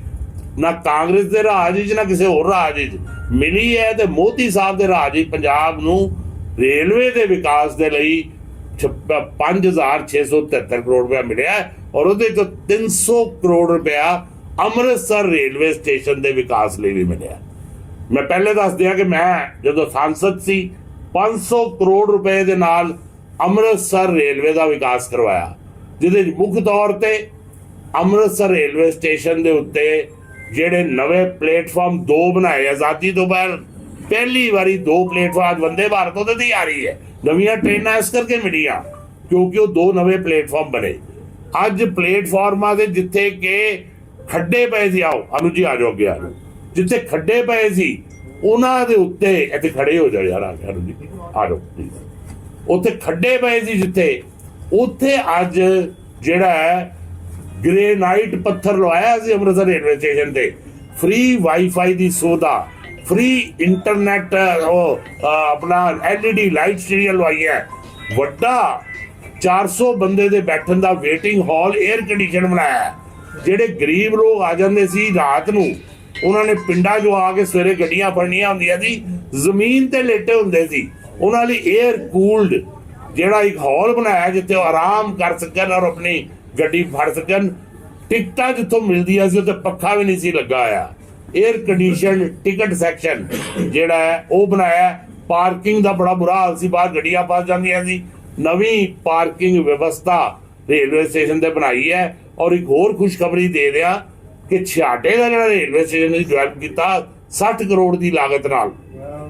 ਨਾ ਕਾਂਗਰਸ ਦੇ ਰਾਜ ਵਿੱਚ, ਨਾ ਕਿਸੇ ਹੋਰ ਰਾਜ ਵਿੱਚ। ਮਿਲੀ ਹੈ ਤੇ ਮੋਦੀ ਸਾਹਿਬ ਦੇ ਰਾਜ ਵਿੱਚ ਪੰਜਾਬ ਨੂੰ ਰੇਲਵੇ ਦੇ ਵਿਕਾਸ ਦੇ ਲਈ 5673 ਕਰੋੜ ਰੁਪਇਆ ਮਿਲਿਆ ਔਰ ਉਹਦੇ ਤੋਂ 300 ਕਰੋੜ ਰੁਪਇਆ ਅੰਮ੍ਰਿਤਸਰ ਰੇਲਵੇ ਸਟੇਸ਼ਨ ਦੇ ਵਿਕਾਸ ਲਈ ਵੀ ਮਿਲਿਆ ਮੈਂ ਪਹਿਲੇ ਦੱਸ ਦਿਆਂ ਕਿ ਮੈਂ ਜਦੋਂ ਸੰਸਦ ਸੀ 500 ਕਰੋੜ ਰੁਪਏ ਦੇ ਨਾਲ ਅੰਮ੍ਰਿਤਸਰ ਰੇਲਵੇ ਦਾ ਵਿਕਾਸ ਕਰਵਾਇਆ, ਜਿਹਦੇ ਵਿੱਚ ਮੁੱਖ ਤੌਰ ਤੇ ਅੰਮ੍ਰਿਤਸਰ ਰੇਲਵੇ ਸਟੇਸ਼ਨ ਦੇ ਉੱਤੇ ਜਿਹੜੇ ਨਵੇਂ ਪਲੇਟਫਾਰਮ ਦੋ ਬਣਾਏ ਆਜ਼ਾਦੀ ਤੋਂ ਬਾਅਦ ਪਹਿਲੀ ਵਾਰੀ ਦੋ ਪਲੇਟਫਾਰਮ ਅੱਜ ਵੰਦੇ ਭਾਰਤ, ਉਹਦੇ ਤੇ ਆ ਰਹੀ ਹੈ। ਨਵੀਆਂ ਟ੍ਰੇਨਾਂ ਇਸ ਕਰਕੇ ਮਿਲੀਆਂ, ਕਿਉਂਕਿ ਉਹ ਦੋ ਨਵੇਂ ਪਲੇਟਫਾਰਮ ਬਣੇ। ਅੱਜ ਪਲੇਟਫਾਰਮਾਂ ਦੇ ਜਿੱਥੇ ਕਿ ਖੱਡੇ ਪਏ ਸੀ, ਆਓ, ਅਨੂ ਜੀ ਆ ਜਾਓ ਅੱਗੇ ਆ ਜਾਓ। ਜਿੱਥੇ ਖੱਡੇ ਪਏ ਸੀ, ਉਹਨਾਂ ਦੇ ਉੱਤੇ ਇੱਥੇ ਖੜੇ ਹੋ ਜਾਓ ਯਾਰ, ਆ ਅਨੂ ਜੀ। ਆ ਜਾਓ ਉੱਥੇ ਖੱਡੇ ਪਏ ਸੀ ਜਿੱਥੇ, ਉੱਥੇ ਅੱਜ ਜਿਹੜਾ ਹੈ, ਗ੍ਰੇਨਾਈਟ ਪੱਥਰ ਲਵਾਇਆ ਸੀ ਅੰਮ੍ਰਿਤਸਰ ਰੇਲਵੇ ਸਟੇਸ਼ਨ ਤੇ। ਫ੍ਰੀ ਵਾਈਫਾਈ ਦੀ ਸੁਵਿਧਾ ਫ੍ਰੀ ਇੰਟਰਨੈਟ ਉਹ ਅ, ਆਪਣਾ ਐਲਈਡੀ ਲਾਈਟ ਸੀਰੀਅਲ ਲਵਾਈ ਵੱਡਾ 400 ਬੰਦੇ ਦੇ ਬੈਠਣ ਦਾ ਵੇਟਿੰਗ ਹਾਲ 에ਅਰ ਕੰਡੀਸ਼ਨ ਬਣਾਇਆ ਜਿਹੜੇ ਗਰੀਬ ਲੋਕ ਆ ਜਾਂਦੇ ਸੀ ਰਾਤ ਨੂੰ ਉਹਨਾਂ ਨੇ ਪਿੰਡਾਂ 'ਚੋਂ ਆ ਕੇ ਸਵੇਰੇ ਗੱਡੀਆਂ ਫੜਨੀਆਂ ਹੁੰਦੀਆਂ ਸੀ ਜ਼ਮੀਨ ਤੇ ਲੇਟੇ ਹੁੰਦੇ ਸੀ। ਉਹਨਾਂ ਲਈ 에ਅਰ ਕੂਲਡ ਜਿਹੜਾ ਇੱਕ ਹਾਲ ਬਣਾਇਆ ਜਿੱਥੇ ਉਹ ਆਰਾਮ ਕਰ ਸਕਣ ਔਰ ਆਪਣੀ ਗੱਡੀ ਫੜ ਸਕਣ। ਟਿਕਟਾਂ ਜਿੱਥੋਂ ਮਿਲਦੀਆਂ ਸੀ ਉੱਥੇ ਪੱਖਾ ਵੀ ਨਹੀਂ ਸੀ ਲੱਗਾ ਹੋਇਆ। 에ਅਰ ਕੰਡੀਸ਼ਨ ਟਿਕਟ ਸੈਕਸ਼ਨ ਜਿਹੜਾ ਹੈ, ਉਹ ਬਣਾਇਆ ਪਾਰਕਿੰਗ ਦਾ ਬੜਾ ਬੁਰਾ ਹਾਲ ਸੀ, ਬਾਹਰ ਗੱਡੀਆਂ ਫਸ ਜਾਂਦੀਆਂ ਸੀ। ਨਵੀਂ ਪਾਰਕਿੰਗ ਵਿਵਸਥਾ ਰੇਲਵੇ ਸਟੇਸ਼ਨ ਤੇ ਬਣਾਈ ਹੈ। ਔਰ ਇੱਕ ਹੋਰ ਖੁਸ਼ਖਬਰੀ ਦੇ ਦਿਆਂ ਕਿ ਛਾਟੇ ਦਾ ਜਿਹੜਾ ਰੇਲਵੇ ਸਟੇਸ਼ਨ ਨੇ ਡਿਵੈਲਪ ਕੀਤਾ 60 ਕਰੋੜ ਦੀ ਲਾਗਤ ਨਾਲ।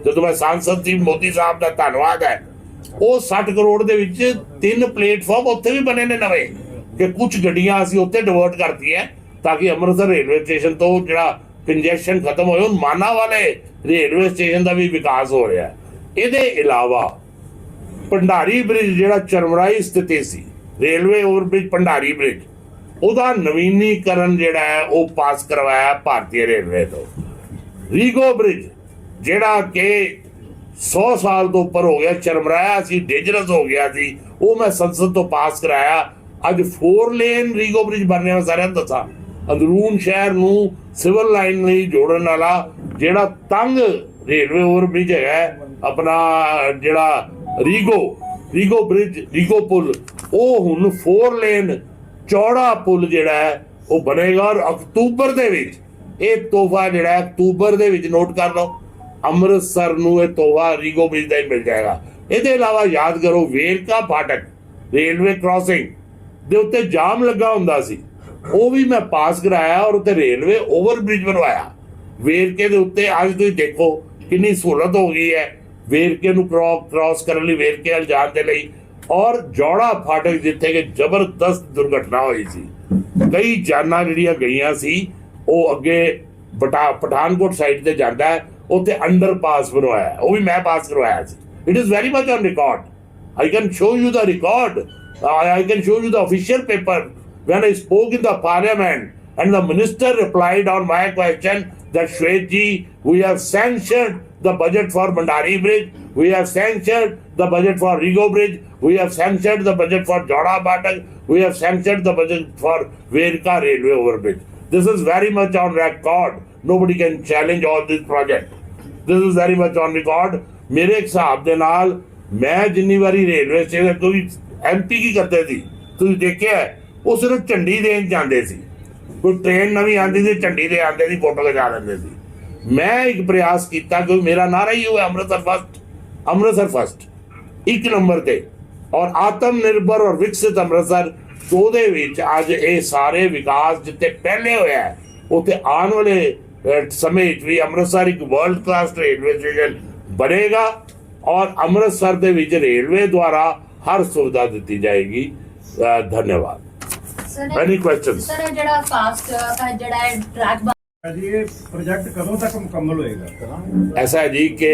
ਜਦੋਂ ਮੈਂ ਸੰਸਦ ਦੀ ਮੋਦੀ ਸਾਹਿਬ ਦਾ ਧੰਨਵਾਦ ਹੈ। ਉਹ 60 ਕਰੋੜ ਦੇ ਵਿੱਚ ਤਿੰਨ ਪਲੇਟਫਾਰਮ ਉੱਥੇ ਵੀ ਬਣੇ ਨੇ ਨਵੇਂ। ਕਿ ਕੁਝ ਗੱਡੀਆਂ ਅਸੀਂ ਉੱਥੇ ਡਿਵਰਟ ਕਰਤੀਆਂ, ਤਾਂ ਕਿ ਅੰਮ੍ਰਿਤਸਰ ਰੇਲਵੇ ਸਟੇਸ਼ਨ ਤੋਂ ਜਿਹੜਾ ਕੰਜੈਸ਼ਨ ਖਤਮ ਹੋਏ, ਹੁਣ ਮਾਨਾ ਵਾਲੇ ਰੇਲਵੇ ਸਟੇਸ਼ਨ ਦਾ ਵੀ ਵਿਕਾਸ ਹੋ ਰਿਹਾ ਇਹਦੇ ਇਲਾਵਾ ਭੰਡਾਰੀ ਬ੍ਰਿਜ ਜਿਹੜਾ ਚਰਮਰਾਈ ਸਥਿਤੀ ਸੀ, ਰੇਲਵੇ ਓਵਰਬ੍ਰਿਜ ਭੰਡਾਰੀ ਬ੍ਰਿਜ ਉਹਦਾ ਨਵੀਨੀਕਰਨ ਜਿਹੜਾ ਹੈ, ਉਹ ਪਾਸ ਕਰਵਾਇਆ ਭਾਰਤੀ ਰੇਲਵੇ ਤੋਂ। ਰੀਗੋ ਬ੍ਰਿਜ ਜਿਹੜਾ ਕਿ 100 ਸਾਲ ਤੋਂ ਉੱਪਰ ਹੋ ਗਿਆ, ਚਰਮਰਾਇਆ ਸੀ ਡੇਂਜਰਸ ਹੋ ਗਿਆ ਸੀ, ਉਹ ਮੈਂ ਸੰਸਦ ਤੋਂ ਪਾਸ ਕਰਾਇਆ। ਅੱਜ 4 ਲੇਨ ਰੀਗੋ ਬ੍ਰਿਜ ਬਣਨੇ ਵਾਲਾ ਸਾਰਿਆਂ ਨੂੰ ਦੱਸਾਂ। ਅੰਦਰੂਨ ਸ਼ਹਿਰ ਨੂੰ ਸਿਵਲ ਲਾਈਨ ਲਈ ਜੋੜਨ ਵਾਲਾ ਜਿਹੜਾ ਤੰਗ ਰੇਲਵੇ ਓਵਰ ਹੈਗਾ ਆਪਣਾ ਜਿਹੜਾ ਰੀਗੋ ਰੀਗੋ ਬ੍ਰਿਜ, ਰੀਗੋ ਪੁਲ, ਉਹ ਹੁਣ 4 ਲੇਨ ਚੌੜਾ ਪੁਲ ਜਿਹੜਾ ਹੈ, ਉਹ ਬਣੇਗਾ ਔਰ ਅਕਤੂਬਰ ਦੇ ਵਿੱਚ, ਇਹ ਤੋਹਫਾ ਜਿਹੜਾ ਅਕਤੂਬਰ ਦੇ ਵਿੱਚ ਨੋਟ ਕਰ ਲਓ, ਅੰਮ੍ਰਿਤਸਰ ਨੂੰ ਇਹ ਤੋਹਫਾ ਰੀਗੋ ਬ੍ਰਿਜ ਦਾ ਹੀ ਮਿਲ ਜਾਏਗਾ। ਇਹਦੇ ਇਲਾਵਾ ਯਾਦ ਕਰੋ, ਵੇਰਕਾ ਫਾਟਕ, ਰੇਲਵੇ ਕ੍ਰਾਸਿੰਗ ਦੇ ਉੱਤੇ ਜਾਮ ਲੱਗਾ ਹੁੰਦਾ ਸੀ। ਉਹ ਵੀ ਮੈਂ ਪਾਸ ਕਰਾਇਆ ਔਰ ਉੱਤੇ ਰੇਲਵੇ ਓਵਰ ਬ੍ਰਿਜ ਬਣਵਾਇਆ। ਵੇਰਕੇ ਦੇ ਉੱਤੇ ਅੱਜ ਤੁਸੀਂ ਦੇਖੋ ਕਿੰਨੀ ਸਹੂਲਤ ਹੋ ਗਈ ਹੈ। ਵੇਰਕੇ ਨੂੰ ਕ੍ਰਾਸ ਕਰਨ ਲਈ ਵੇਰਕੇ ਵੱਲ ਜਾਣ ਦੇ ਲਈ ਔਰ ਜੋੜਾ ਫਾਟਕ ਜਿੱਥੇ ਕਿ ਜ਼ਬਰਦਸਤ ਦੁਰਘਟਨਾ ਹੋਈ ਸੀ। ਕਈ ਜਾਨਾਂ ਜਿਹੜੀਆਂ ਗਈਆਂ ਸੀ ਉਹ ਅੱਗੇ ਬਟਾ ਪਠਾਨਕੋਟ ਸਾਈਡ ਤੇ ਜਾਂਦਾ ਹੈ ਉੱਥੇ ਅੰਡਰਪਾਸ ਬਣਵਾਇਆ। ਉਹ ਵੀ ਮੈਂ ਪਾਸ ਕਰਵਾਇਆ ਸੀ। It is very much on record I can show you the record I, I can show you the official when I spoke in the parliament and the minister replied on my question that Shwetji, we have sanctioned the budget for Bandari Bridge, we have sanctioned the budget for Rigo Bridge, we have sanctioned the budget for Joda Batak, we have sanctioned the budget for Verka Railway Overbridge. This is very much on record. Nobody can challenge all this project. This is very much on record ਮੇਰੇ ਹਿਸਾਬ ਦੇ ਨਾਲ ਮੈਂ ਜਿੰਨੀ ਵਾਰੀ railway station ਤੋਂ ਵੀ MP ਕੀ ਕਰਦੇ ਸੀ ਤੁਸੀਂ ਦੇਖਿਆ ਹੈ, ਉਹ ਸਿਰਫ ਝੰਡੀ ਦੇਣ ਜਾਂਦੇ ਸੀ। ਕੋਈ ਟ੍ਰੇਨ ਨਵੀਂ ਆਉਂਦੀ ਸੀ ਝੰਡੀ ਦੇ ਆਉਂਦੇ ਸੀ ਫੋਟੋ ਖਿਚਾ ਲੈਂਦੇ ਸੀ। ਮੈਂ ਇੱਕ ਪ੍ਰਯਾਸ ਕੀਤਾ ਕਿ ਮੇਰਾ ਨਾਰਾ ਹੀ ਹੋਇਆ ਅੰਮ੍ਰਿਤਸਰ ਫਸਟ ਅੰਮ੍ਰਿਤਸਰ ਫਸਟ ਇੱਕ ਨੰਬਰ ਤੇ। ਔਰ ਆਤਮ ਨਿਰਭਰ ਔਰ ਵਿਕਸਿਤ ਅੰਮ੍ਰਿਤਸਰ ਉਹਦੇ ਵਿੱਚ ਅੱਜ ਇਹ ਸਾਰੇ ਵਿਕਾਸ ਜਿੱਤੇ ਪਹਿਲੇ ਹੋਇਆ ਹੈ, ਉੱਥੇ ਆਉਣ ਵਾਲੇ ਸਮੇਂ ਵਿੱਚ ਵੀ ਅੰਮ੍ਰਿਤਸਰ ਇੱਕ ਵਰਲਡ ਕਲਾਸ ਰੇਲਵੇ ਸਟੇਸ਼ਨ ਬਣੇਗਾ। ਔਰ ਅੰਮ੍ਰਿਤਸਰ ਦੇ ਵਿੱਚ ਰੇਲਵੇ ਦੁਆਰਾ ਹਰ ਸੁਵਿਧਾ ਦਿੱਤੀ ਜਾਏਗੀ। ਧੰਨਵਾਦ। Any questions? ਸਰ ਇਹ ਜਿਹੜਾ ਫਾਸਟ ਦਾ ਜਿਹੜਾ ਹੈ ਟਰੈਕ ਜੀ ਇਹ ਪ੍ਰੋਜੈਕਟ ਕਦੋਂ ਤੱਕ ਮੁਕੰਮਲ ਹੋਏਗਾ ਐਸਾ ਹੈ ਜੀ ਕਿ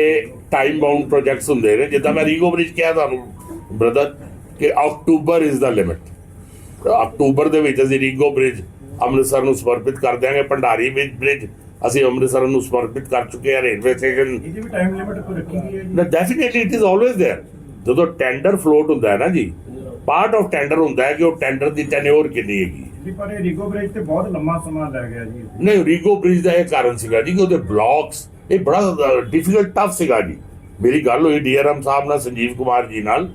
ਟਾਈਮ ਬਾਉਂਡ ਪ੍ਰੋਜੈਕਟਸ ਹੁੰਦੇ ਨੇ ਜਿੱਦਾਂ ਮੈਂ ਰੀਗੋ ਬ੍ਰਿਜ ਕਿਹਾ ਤੁਹਾਨੂੰ ਬ੍ਰਦਰ ਕਿ ਅਕਤੂਬਰ ਇਜ਼ ਦਾ ਲਿਮਿਟ ਅਕਤੂਬਰ ਦੇ ਵਿੱਚ ਅਸੀਂ ਰੀਗੋ ਬ੍ਰਿਜ ਅੰਮ੍ਰਿਤਸਰ ਨੂੰ ਸਮਰਪਿਤ ਕਰ ਦਿਆਂਗੇ ਭੰਡਾਰੀ ਵਿੱਚ ਬ੍ਰਿਜ ਅਸੀਂ ਅੰਮ੍ਰਿਤਸਰ ਨੂੰ ਸਮਰਪਿਤ ਕਰ ਚੁੱਕੇ ਹਾਂ ਰੇਲਵੇ ਸਟੇਸ਼ਨ ਇਹਦੀ ਵੀ ਟਾਈਮ ਲਿਮਿਟ ਕੋਈ ਰੱਖੀ ਗਈ ਹੈ ਜੀ ਨਾ definitely it is always there ਜਦੋਂ ਟੈਂਡਰ ਫਲੋਟ ਹੁੰਦਾ ਹੈ ਨਾ ਜੀ ਪਾਰਟ ਆਫ ਟੈਂਡਰ ਹੁੰਦਾ ਹੈ ਕਿ ਉਹ ਟੈਂਡਰ ਦੀ ਟੈਨਿਓਰ ਕਿੰਨੀ ਹੈਗੀ ਜੀ ਪਰ ਇਹ ਰੀਗੋ ਬ੍ਰਿਜ ਤੇ ਬਹੁਤ ਲੰਮਾ ਸਮਾਂ ਲੱਗ ਗਿਆ ਜੀ। ਨਹੀਂ ਰੀਗੋ ਬ੍ਰਿਜ ਦਾ ਇਹ ਕਾਰਨ ਸੀਗਾ ਜੀ ਕਿ ਉਹਦੇ ਬਲੌਕਸ ਇਹ ਬੜਾ ਡਿਫਿਕਲਟ ਟਫ ਸੀਗਾ ਜੀ। ਮੇਰੀ ਗੱਲ ਹੋਈ ਡੀਆਰਐਮ ਸਾਹਿਬ ਨਾਲ ਸੰਜੀਵ ਕੁਮਾਰ ਜੀ ਨਾਲ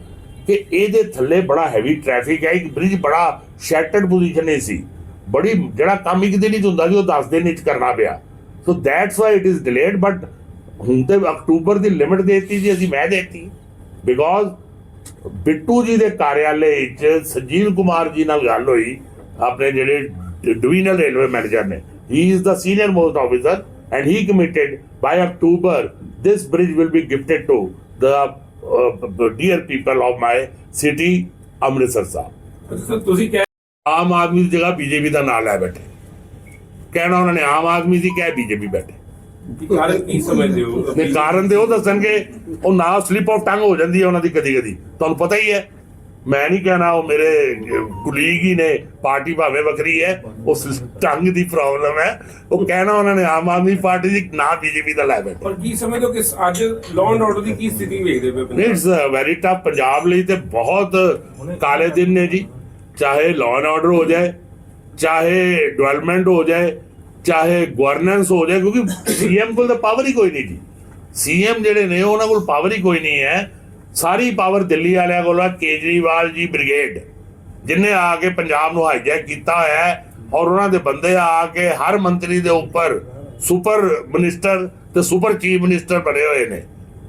ਕਿ ਇਹਦੇ ਥੱਲੇ ਬੜਾ ਹੈਵੀ ਟ੍ਰੈਫਿਕ ਹੈ। ਇੱਕ ਬ੍ਰਿਜ ਬੜਾ ਸ਼ੈਟਰਡ ਪੋਜੀਸ਼ਨ ਇਹ ਸੀ। ਬੜੀ ਜਿਹੜਾ ਕੰਮ ਇੱਕ ਦਿਨ ਹੀ ਹੁੰਦਾ ਸੀ ਉਹ 10 ਦਿਨ ਵਿੱਚ ਕਰਨਾ ਪਿਆ। So that's why it is delayed but ਹੁਣ ਤੇ ਅਕਤੂਬਰ ਦੀ ਲਿਮਿਟ ਦੇਤੀ ਜੀ ਅਸੀਂ ਮੈਂ ਦੇਤੀ। ਬਿਕੋਜ਼ ਬਿੱਟੂ ਜੀ ਦੇ ਕਾਰਿਆਲੇ ਵਿੱਚ ਸੰਜੀਵ ਕੁਮਾਰ ਜੀ ਨਾਲ ਗੱਲ ਹੋਈ। ਆਪਣੇ ਜਿਹੜੇ ਡਿਵੀਜ਼ਨਲ ਰੇਲਵੇ ਮੈਨੇਜਰ ਨੇ। He is the senior most officer and he committed by October this bridge will be gifted to the uh, dear people of my city Amritsar sahib ਤੁਸੀਂ ਕਹਿ ਆਮ ਆਦਮੀ ਦੀ ਜਗ੍ਹਾ ਬੀਜੇਪੀ ਦਾ ਨਾਂ ਲੈ ਬੈਠੇ। ਕਹਿਣਾ ਉਹਨਾਂ ਨੇ ਆਮ ਆਦਮੀ ਦੀ ਕਹਿ ਬੀਜੇਪੀ ਬੈਠੇ। ਕਾਰਨ ਕੀ ਸਮਝਦੇ ਹੋ? ਨੇ ਕਾਰਨ ਦੇ ਉਹ ਦੱਸਣਗੇ ਉਹ ਨਾ ਸਲਿਪ ਆਫ ਟੰਗ ਹੋ ਜਾਂਦੀ ਹੈ ਉਹਨਾਂ ਦੀ ਕਦੀ ਕਦੀ ਤੁਹਾਨੂੰ ਪਤਾ ਹੀ ਹੈ ਮੈਂ ਨਹੀਂ ਕਹਿਣਾ ਉਹ ਮੇਰੇ ਕੁਲੀਗ ਹੀ ਨੇ ਪਾਰਟੀ ਭਾਵੇਂ ਵੱਖਰੀ ਹੈ ਉਸ ਟੰਗ ਦੀ ਪ੍ਰੋਬਲਮ ਹੈ। ਉਹ ਕਹਿਣਾ ਉਹਨਾਂ ਨੇ ਆਮ ਆਦਮੀ ਪਾਰਟੀ ਦੀ ਨਾ ਬੀਜੇਪੀ ਦਾ ਲੈ ਬੈਠੇ। ਪਰ ਕੀ ਸਮਝਦੇ ਹੋ ਕਿ ਅੱਜ ਲਾਅ ਐਂਡ ਆਰਡਰ ਦੀ ਕੀ ਸਥਿਤੀ ਵੇਖਦੇ ਪਏ Punjab? It's very tough Punjab ਲਈ ਤੇ ਬਹੁਤ ਕਾਲੇ ਦਿਨ ਨੇ ਜੀ। ਚਾਹੇ ਲਾਅ ਐਂਡ ਆਰਡਰ ਹੋ ਜਾਏ ਚਾਹੇ ਡਿਵੈਲਪਮੈਂਟ ਹੋ ਜਾਏ ਚਾਹੇ ਗਵਰਨੈਂਸ ਹੋ ਜਾਏ, ਕਿਉਂਕਿ ਸੀਐਮ ਕੋਲ ਤਾਂ ਪਾਵਰ ਹੀ ਕੋਈ ਨਹੀਂ ਜੀ। ਸੀਐਮ ਜਿਹੜੇ ਨੇ, ਉਹਨਾਂ ਕੋਲ ਪਾਵਰ ਹੀ ਕੋਈ ਨਹੀਂ ਹੈ। ਸਾਰੀ ਪਾਵਰ ਦਿੱਲੀ ਵਾਲਿਆਂ ਕੋਲ ਆ, ਕੇਜਰੀਵਾਲ ਜੀ ਬ੍ਰਿਗੇਡ ਜਿਨੇ ਆ ਕੇ ਪੰਜਾਬ ਨੂੰ ਹਾਈਜੈਕ ਕੀਤਾ ਹੋਇਆ ਹੈ, ਔਰ ਉਹਨਾਂ ਦੇ ਬੰਦੇ ਆ ਕੇ ਹਰ ਮੰਤਰੀ ਦੇ ਉੱਪਰ ਸੁਪਰ ਮਿਨਿਸਟਰ ਤੇ ਸੁਪਰ ਚੀਫ ਮਿਨਿਸਟਰ ਬਣੇ ਹੋਏ ਨੇ,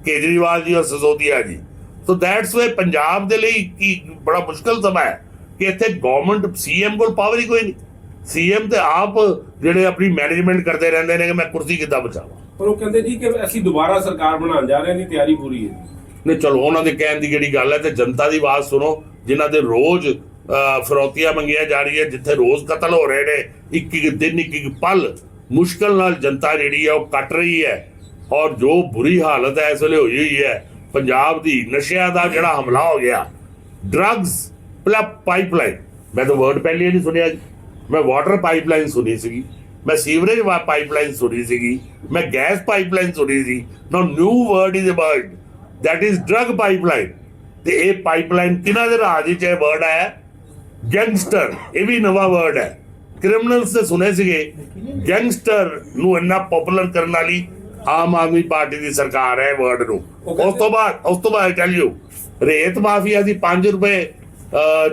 ਕੇਜਰੀਵਾਲ ਜੀ ਔਰ ਸਸੋਦੀਆ ਜੀ। ਸੋ ਦੈਟਸ ਵੇ ਪੰਜਾਬ ਦੇ ਲਈ ਕੀ ਬੜਾ ਮੁਸ਼ਕਲ ਸਮਾਂ ਹੈ ਕਿ ਇੱਥੇ ਗਵਰਨਮੈਂਟ ਸੀਐਮ ਕੋਲ ਪਾਵਰ ਹੀ ਕੋਈ ਨਹੀਂ। ਸੀਐਮ ਤੇ ਆਪ ਜਿਹੜੇ ਆਪਣੀ ਮੈਨੇਜਮੈਂਟ ਕਰਦੇ ਰਹਿੰਦੇ ਨੇ ਕਿ ਮੈਂ ਕੁਰਸੀ ਕਿੱਦਾਂ ਬਚਾਵਾਂ? ਪਰ ਉਹ ਕਹਿੰਦੇ ਜੀ ਕਿ ਅਸੀਂ ਦੁਬਾਰਾ ਸਰਕਾਰ ਬਣਾਉਣ ਜਾ ਰਹੇ ਹਾਂ ਦੀ ਤਿਆਰੀ ਪੂਰੀ ਹੈ। ਨੇ ਚਲੋ ਉਹਨਾਂ ਦੇ ਕਹਿਣ ਦੀ ਕਿਹੜੀ ਗੱਲ ਹੈ ਤੇ ਜਨਤਾ ਦੀ ਆਵਾਜ਼ ਸੁਣੋ ਜਿਨ੍ਹਾਂ ਦੇ ਰੋਜ਼ ਫਿਰੌਤੀਆਂ ਮੰਗੀਆਂ ਜਾ ਰਹੀਆਂ ਜਿੱਥੇ ਰੋਜ਼ ਕਤਲ ਹੋ ਰਹੇ ਨੇ ਇੱਕ ਇੱਕ ਦਿਨ ਇੱਕ ਇੱਕ ਪਲ ਮੁਸ਼ਕਲ ਨਾਲ ਜਨਤਾ ਜਿਹੜੀ ਹੈ ਉਹ ਕੱਟ ਰਹੀ ਹੈ। ਔਰ ਜੋ ਬੁਰੀ ਹਾਲਤ ਹੈ ਇਸ ਵੇਲੇ ਹੋਈ ਹੋਈ ਹੈ ਪੰਜਾਬ ਦੀ ਨਸ਼ਿਆਂ ਦਾ ਜਿਹੜਾ ਹਮਲਾ ਹੋ ਗਿਆ ਡਰੱਗਸ ਪਲਾ ਪਾਈਪਲਾਈਨ ਮੈਂ ਤਾਂ ਵਰਡ ਪਹਿਲੀ ਨਹੀਂ ਸੁਣਿਆ। ਮੈਂ ਵਾਟਰ ਪਾਈਪਲਾਈਨ ਸੁਣੀ ਸੀਗੀ ਮੈਂ ਸੀਵਰੇਜ ਪਾਈਪਲਾਈਨ ਸੁਣੀ ਸੀਗੀ ਮੈਂ ਗੈਸ ਪਾਈਪਲਾਈਨ ਸੁਣੀ ਸੀ। Now new word is about that is drug pipeline ਤੇ ਇਹ ਪਾਈਪਲਾਈਨ ਕਿਹਨਾਂ ਦੇ ਰਾਜ ਵਿੱਚ ਇਹ ਵਰਡ ਆਇਆ? ਗੈਂਗਸਟਰ ਇਹ ਵੀ ਨਵਾਂ ਵਰਡ ਹੈ। ਕ੍ਰਿਮੀਨਲਸ ਤੇ ਸੁਣੇ ਸੀਗੇ। ਗੈਂਗਸਟਰ ਨੂੰ ਇੰਨਾ ਪਪੂਲਰ ਕਰਨ ਵਾਲੀ ਆਮ ਆਦਮੀ ਪਾਰਟੀ ਦੀ ਸਰਕਾਰ ਹੈ ਵਰਡ ਨੂੰ। ਉਸ ਤੋਂ ਬਾਅਦ ਉਸ ਤੋਂ ਬਾਅਦ ਟੈਲ ਯੂ ਰੇਤ ਮਾਫੀਆ ਦੀ 5 ਰੁਪਏ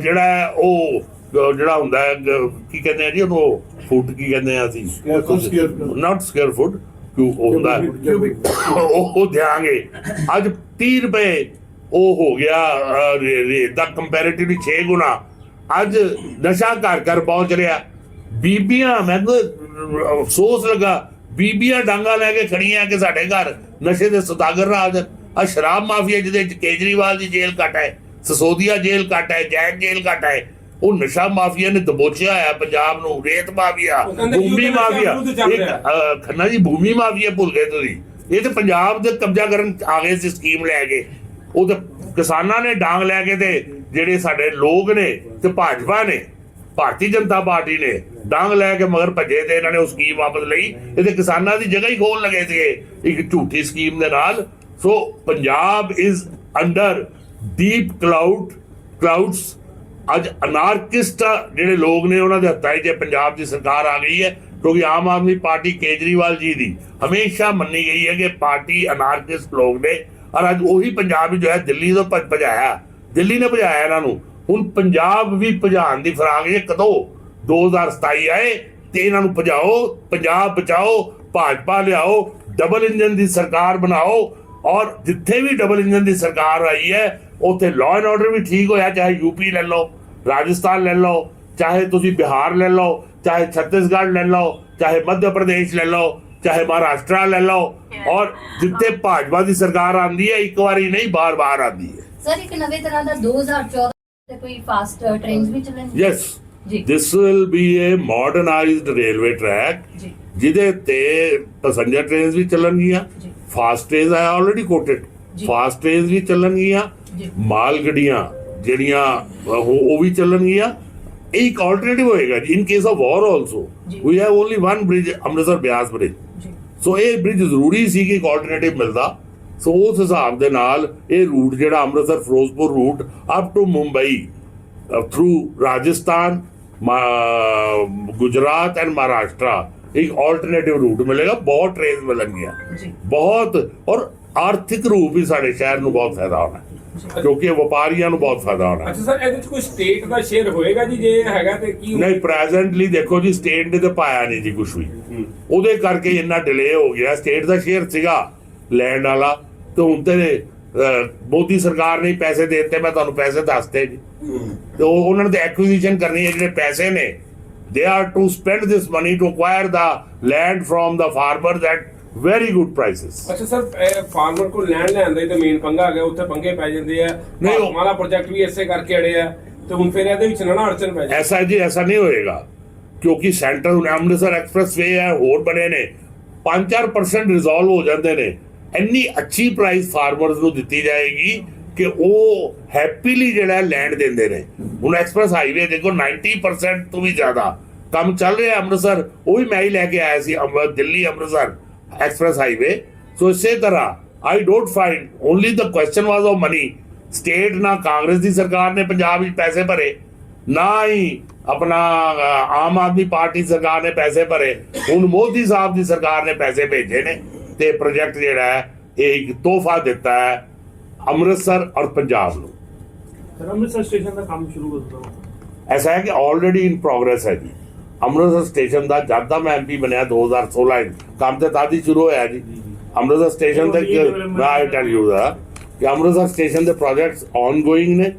ਜਿਹੜਾ ਹੈ ਉਹ ਜਿਹੜਾ ਹੁੰਦਾ ਹੈ ਕੀ ਕਹਿੰਦੇ ਆ ਜੀ ਉਹਨੂੰ ਫੂਡ ਕੀ ਕਹਿੰਦੇ ਆ ਅਸੀਂ? ਨਾਟ ਸਕੇਅਰ ਫੂਡ ਕਿਉਂ ਉਹ ਹੁੰਦਾ ਉਹ ਉਹ ਦਿਆਂਗੇ। ਅੱਜ 30 ਰੁਪਏ ਉਹ ਹੋ ਗਿਆ ਦਾ ਕੰਪੈਰੀਟਿਵਲੀ 6 ਗੁਣਾ। ਅੱਜ ਨਸ਼ਾ ਘਰ ਘਰ ਪਹੁੰਚ ਰਿਹਾ। ਬੀਬੀਆਂ ਮੈਨੂੰ ਅਫਸੋਸ ਲੱਗਾ ਬੀਬੀਆਂ ਡਾਂਗਾ ਲੈ ਕੇ ਖੜੀਆਂ ਕਿ ਸਾਡੇ ਘਰ ਨਸ਼ੇ ਦੇ ਸੁਦਾਗਰ ਰਾਜ ਆ ਸ਼ਰਾਬ ਮਾਫੀਆ ਜਿਹਦੇ ਵਿੱਚ ਕੇਜਰੀਵਾਲ ਦੀ ਜੇਲ੍ਹ ਕੱਟ ਹੈ ਸਸੋਦੀਆ ਜੇਲ੍ਹ ਕੱਟ ਹੈ ਜੈਨ ਜੇਲ੍ਹ ਕੱਟ ਹੈ। ਉਹ ਨਸ਼ਾ ਮਾਫੀਆ ਨੇ ਦਬੋਚਿਆ ਹੋਇਆ ਪੰਜਾਬ ਨੂੰ ਰੇਤ ਮਾਫੀਆ ਭੂਮੀ ਮਾਫੀਆ। ਇੱਕ, ਖੰਨਾ ਜੀ ਭੂਮੀ ਮਾਫੀਆ ਭੁੱਲ ਗਏ ਤੁਸੀਂ। ਇਹ ਤੇ ਪੰਜਾਬ ਦੇ ਕਬਜ਼ਾ ਕਰਨ ਆ ਗਏ ਸੀ ਸਕੀਮ ਲੈ ਕੇ। ਉਹ ਤੇ ਕਿਸਾਨਾਂ ਨੇ ਡਾਂਗ ਲੈ ਕੇ ਤੇ ਜਿਹੜੇ ਸਾਡੇ ਲੋਕ ਨੇ ਤੇ ਭਾਜਪਾ ਨੇ ਭਾਰਤੀ ਜਨਤਾ ਪਾਰਟੀ ਨੇ ਡਾਂਗ ਲੈ ਕੇ ਮਗਰ ਭੱਜੇ ਤੇ ਇਹਨਾਂ ਨੇ ਉਹ ਸਕੀਮ ਵਾਪਸ ਲਈ। ਇਹ ਤੇ ਕਿਸਾਨਾਂ ਦੀ ਜਗ੍ਹਾ ਹੀ ਖੋਲ ਲਗੇ ਸੀਗੇ ਇੱਕ ਝੂਠੀ ਸਕੀਮ ਦੇ ਨਾਲ। So Punjab is under deep cloud clouds ਅੱਜ ਅਨਾਰਕਿਸਟ ਜਿਹੜੇ ਲੋਕ ਨੇ ਉਹਨਾਂ ਦੇ ਹੱਥਾਂ 'ਚ ਪੰਜਾਬ ਦੀ ਸਰਕਾਰ ਆ ਗਈ ਹੈ, ਕਿਉਂਕਿ ਆਮ ਆਦਮੀ ਪਾਰਟੀ ਕੇਜਰੀਵਾਲ ਜੀ ਦੀ ਹਮੇਸ਼ਾ ਮੰਨੀ ਗਈ ਹੈ ਕਿ ਪਾਰਟੀ ਅਨਾਰਕਿਸਟ ਲੋਕ ਨੇ ਔਰ ਅੱਜ ਉਹੀ ਪੰਜਾਬ ਜੋ ਹੈ, ਦਿੱਲੀ ਤੋਂ ਭੱਜ, ਭਜਾਇਆ। ਦਿੱਲੀ ਨੇ ਭਜਾਇਆ ਇਹਨਾਂ ਨੂੰ। ਹੁਣ ਪੰਜਾਬ ਵੀ ਭਜਾਉਣ ਦੀ ਫਰਾਗ ਹੈ, ਕਦੋਂ? 2027 ਆਏ ਤੇ ਇਹਨਾਂ ਨੂੰ ਭਜਾਓ, ਪੰਜਾਬ ਬਚਾਓ, ਭਾਜਪਾ ਲਿਆਓ ਡਬਲ ਇੰਜਨ ਦੀ ਸਰਕਾਰ ਬਣਾਓ ਔਰ ਜਿੱਥੇ ਵੀ ਡਬਲ ਇੰਜਨ ਦੀ ਸਰਕਾਰ ਆਈ ਹੈ, ਉੱਥੇ ਲਾਅ ਐਂਡ ਆਰਡਰ ਵੀ ਠੀਕ ਹੋਇਆ, ਚਾਹੇ ਯੂਪੀ ਲੈ ਲਓ। ਰਾਜਸਥਾਨ ਲੈ ਲਓ ਚਾਹੇ ਤੁਸੀਂ ਬਿਹਾਰ ਲੈ ਲਓ ਚਾਹੇ ਛੱਤੀਸਗੜ੍ਹ ਲੈ ਲਓ ਚਾਹੇ ਮੱਧ ਪ੍ਰਦੇਸ਼ ਲੈ ਲਓ ਚਾਹੇ ਮਹਾਰਾਸ਼ਟਰ ਲੈ ਲਓ ਔਰ ਜਿੱਥੇ ਭਾਜਪਾ ਦੀ ਸਰਕਾਰ ਆਂਦੀ ਹੈ ਇੱਕ ਵਾਰੀ ਨਹੀਂ ਬਾਰ-ਬਾਰ ਆਂਦੀ ਹੈ। ਸਰ ਇੱਕ ਨਵੇਂ ਤਰ੍ਹਾਂ ਦਾ 2014 ਤੇ ਕੋਈ ਫਾਸਟ ਟ੍ਰੇਨਸ ਵੀ ਚੱਲਣਗੇ ਯੈਸ ਜੀ। This will be a modernized railway track ਜੀ। ਜਿਹਦੇ ਤੇ ਪੈਸੇਂਜਰ ਟ੍ਰੇਨਸ ਵੀ ਚੱਲਣਗੀਆਂ। Fast trains I already quoted. Fast trains ਵੀ ਚੱਲਣਗੀਆਂ। ਮਾਲ ਗੱਡੀਆਂ ਜਿਹੜੀਆਂ ਉਹ ਉਹ ਵੀ ਚੱਲਣਗੀਆਂ। ਇਹ ਇੱਕ ਆਲਟਰਨੇਟਿਵ ਹੋਏਗਾ in case of war also. We have only one bridge Amritsar Beas bridge so ਇਹ ਬ੍ਰਿਜ ਜ਼ਰੂਰੀ ਸੀ ਕਿ ਇੱਕ ਆਲਟਰਨੇਟਿਵ ਮਿਲਦਾ। ਸੋ ਉਸ ਹਿਸਾਬ ਦੇ ਨਾਲ ਇਹ ਰੂਟ ਜਿਹੜਾ Amritsar Firozpur route up to Mumbai through Rajasthan Gujarat and Maharashtra ਇੱਕ ਆਲਟਰਨੇਟਿਵ ਰੂਟ ਮਿਲੇਗਾ। ਬਹੁਤ ਟ੍ਰੇਨ ਮਿਲਣਗੀਆਂ। ਬਹੁਤ ਔਰ ਆਰਥਿਕ ਰੂਪ ਵੀ ਸਾਡੇ ਸ਼ਹਿਰ ਨੂੰ ਬਹੁਤ ਫਾਇਦਾ ਹੋਣਾ। ਕਿਉਂਕਿ ਵਪਾਰੀਆਂ ਨੂੰ ਬਹੁਤ ਫਾਇਦਾ ਹੋਣਾ। ਅੱਛਾ ਸਰ ਇਹਦੇ ਚ ਕੋਈ ਸਟੇਟ ਦਾ ਸ਼ੇਅਰ ਹੋਏਗਾ ਜੀ ਜੇ ਹੈਗਾ ਤੇ ਕੀ ਨਹੀਂ ਪ੍ਰੈਜ਼ੈਂਟਲੀ ਦੇਖੋ ਜੀ ਸਟੇਟ ਨੇ ਤੇ ਪਾਇਆ ਨਹੀਂ ਜੀ ਕੁਝ ਵੀ। ਉਹਦੇ ਕਰਕੇ ਇੰਨਾ ਡਿਲੇ ਹੋ ਗਿਆ। ਸਟੇਟ ਦਾ ਸ਼ੇਅਰ ਸੀਗਾ ਲੈਂਡ ਵਾਲਾ। ਤੇ ਹੁਣ ਤੇ ਮੋਦੀ ਸਰਕਾਰ ਨੇ ਪੈਸੇ ਦੇ ਦਿੱਤੇ। ਮੈਂ ਤੁਹਾਨੂੰ ਪੈਸੇ ਦੱਸਤੇ ਜੀ। ਤੇ ਉਹ ਉਹਨਾਂ ਨੇ ਤੇ ਐਕੁਜੀਸ਼ਨ ਕਰਨੀ ਹੈ ਜਿਹੜੇ ਪੈਸੇ ਨੇ। They are to spend this money to acquire the land from the farmers at very good prices ਅੱਛਾ ਸਰ ਫਾਰਮਰ ਕੋਲ ਲੈਂਡ ਲੈਂਦਾ ਤੇ ਮੇਨ ਪੰਗਾ ਆ ਗਿਆ ਉੱਥੇ ਪੰਗੇ ਪੈ ਜਾਂਦੇ ਆ। ਨਹੀਂ, ਉਹ- ਮਾਲਾ ਪ੍ਰੋਜੈਕਟ ਵੀ ਇਸੇ ਕਰਕੇ ਅੜੇ ਆ ਤੇ ਹੁਣ ਫਿਰ ਇਹਦੇ ਵਿੱਚ ਨਾ ਅੜਚਨ ਪੈ ਜਾਂਦੀ। ਐਸਾ ਜੀ ਐਸਾ ਨਹੀਂ ਹੋਏਗਾ ਕਿਉਂਕਿ ਸੈਂਟਰ ਹੁਣ ਅੰਮ੍ਰਿਤਸਰ ਐਕਸਪ੍ਰੈਸਵੇ ਹੈ ਹੋਰ ਬਣੇ ਨੇ 5-4% ਰਿਜ਼ੋਲਵ ਹੋ ਜਾਂਦੇ ਨੇ। ਇੰਨੀ ਅੱਛੀ ਪ੍ਰਾਈਸ ਫਾਰਮਰਸ ਨੂੰ ਦਿੱਤੀ ਜਾਏਗੀ ਕਿ ਉਹ ਹੈਪੀਲੀ ਜਿਹੜਾ ਲੈਂਡ ਦਿੰਦੇ ਨੇ। ਹੁਣ ਐਕਸਪ੍ਰੈਸ ਹਾਈਵੇ ਦੇਖੋ 90% ਤੋਂ ਵੀ ਜ਼ਿਆਦਾ। ਕੰਮ ਚੱਲ ਰਿਹਾ ਅੰਮ੍ਰਿਤਸਰ ਉਹ ਵੀ ਮੈਂ ਹੀ ਲੈ ਕੇ ਆਇਆ ਸੀ Delhi Amritsar. Express highway so ਇਸੇ ਤਰ੍ਹਾਂ I don't find only the question was of money state ਨਾ ਕਾਂਗਰਸ ਦੀ ਸਰਕਾਰ ਨੇ ਪੰਜਾਬ ਵਿੱਚ ਪੈਸੇ ਭਰੇ ਨਾ ਹੀ ਆਪਣਾ ਆਮ ਆਦਮੀ ਪਾਰਟੀ ਸਰਕਾਰ ਨੇ ਪੈਸੇ ਭਰੇ ਹੁਣ ਮੋਦੀ ਸਾਹਿਬ ਦੀ ਸਰਕਾਰ ਨੇ ਪੈਸੇ ਭੇਜੇ ਨੇ ਤੇ ਪ੍ਰੋਜੈਕਟ ਜਿਹੜਾ ਹੈ ਇਹ ਇੱਕ ਤੋਹਫਾ ਦਿੱਤਾ ਹੈ ਅੰਮ੍ਰਿਤਸਰ ਔਰ ਪੰਜਾਬ ਨੂੰ ਸਰ ਅੰਮ੍ਰਿਤਸਰ ਸਟੇਸ਼ਨ ਦਾ ਕੰਮ ਸ਼ੁਰੂ ਕਰ ਦਿੱਤਾ ਐਸਾ ਹੈ ਕਿ ਆਲਰੇਡੀ ਇਨ ਪ੍ਰੋਗਰੈਸ ਹੈ ਜੀ ਅੰਮ੍ਰਿਤਸਰ ਸਟੇਸ਼ਨ ਦਾ ਜਦ ਦਾ ਮੈਂ ਐਮਪੀ ਬਣਿਆ 2016 ਵਿੱਚ। ਕੰਮ ਤੇ ਤਦ ਹੀ ਸ਼ੁਰੂ ਹੋਇਆ ਜੀ। ਅੰਮ੍ਰਿਤਸਰ ਸਟੇਸ਼ਨ ਤੇ ਮੈਂ ਆਈ ਟੈਲ ਯੂ ਦਾ ਕਿ ਅੰਮ੍ਰਿਤਸਰ ਸਟੇਸ਼ਨ ਦੇ ਪ੍ਰੋਜੈਕਟਸ ਆਨਗੋਇੰਗ ਨੇ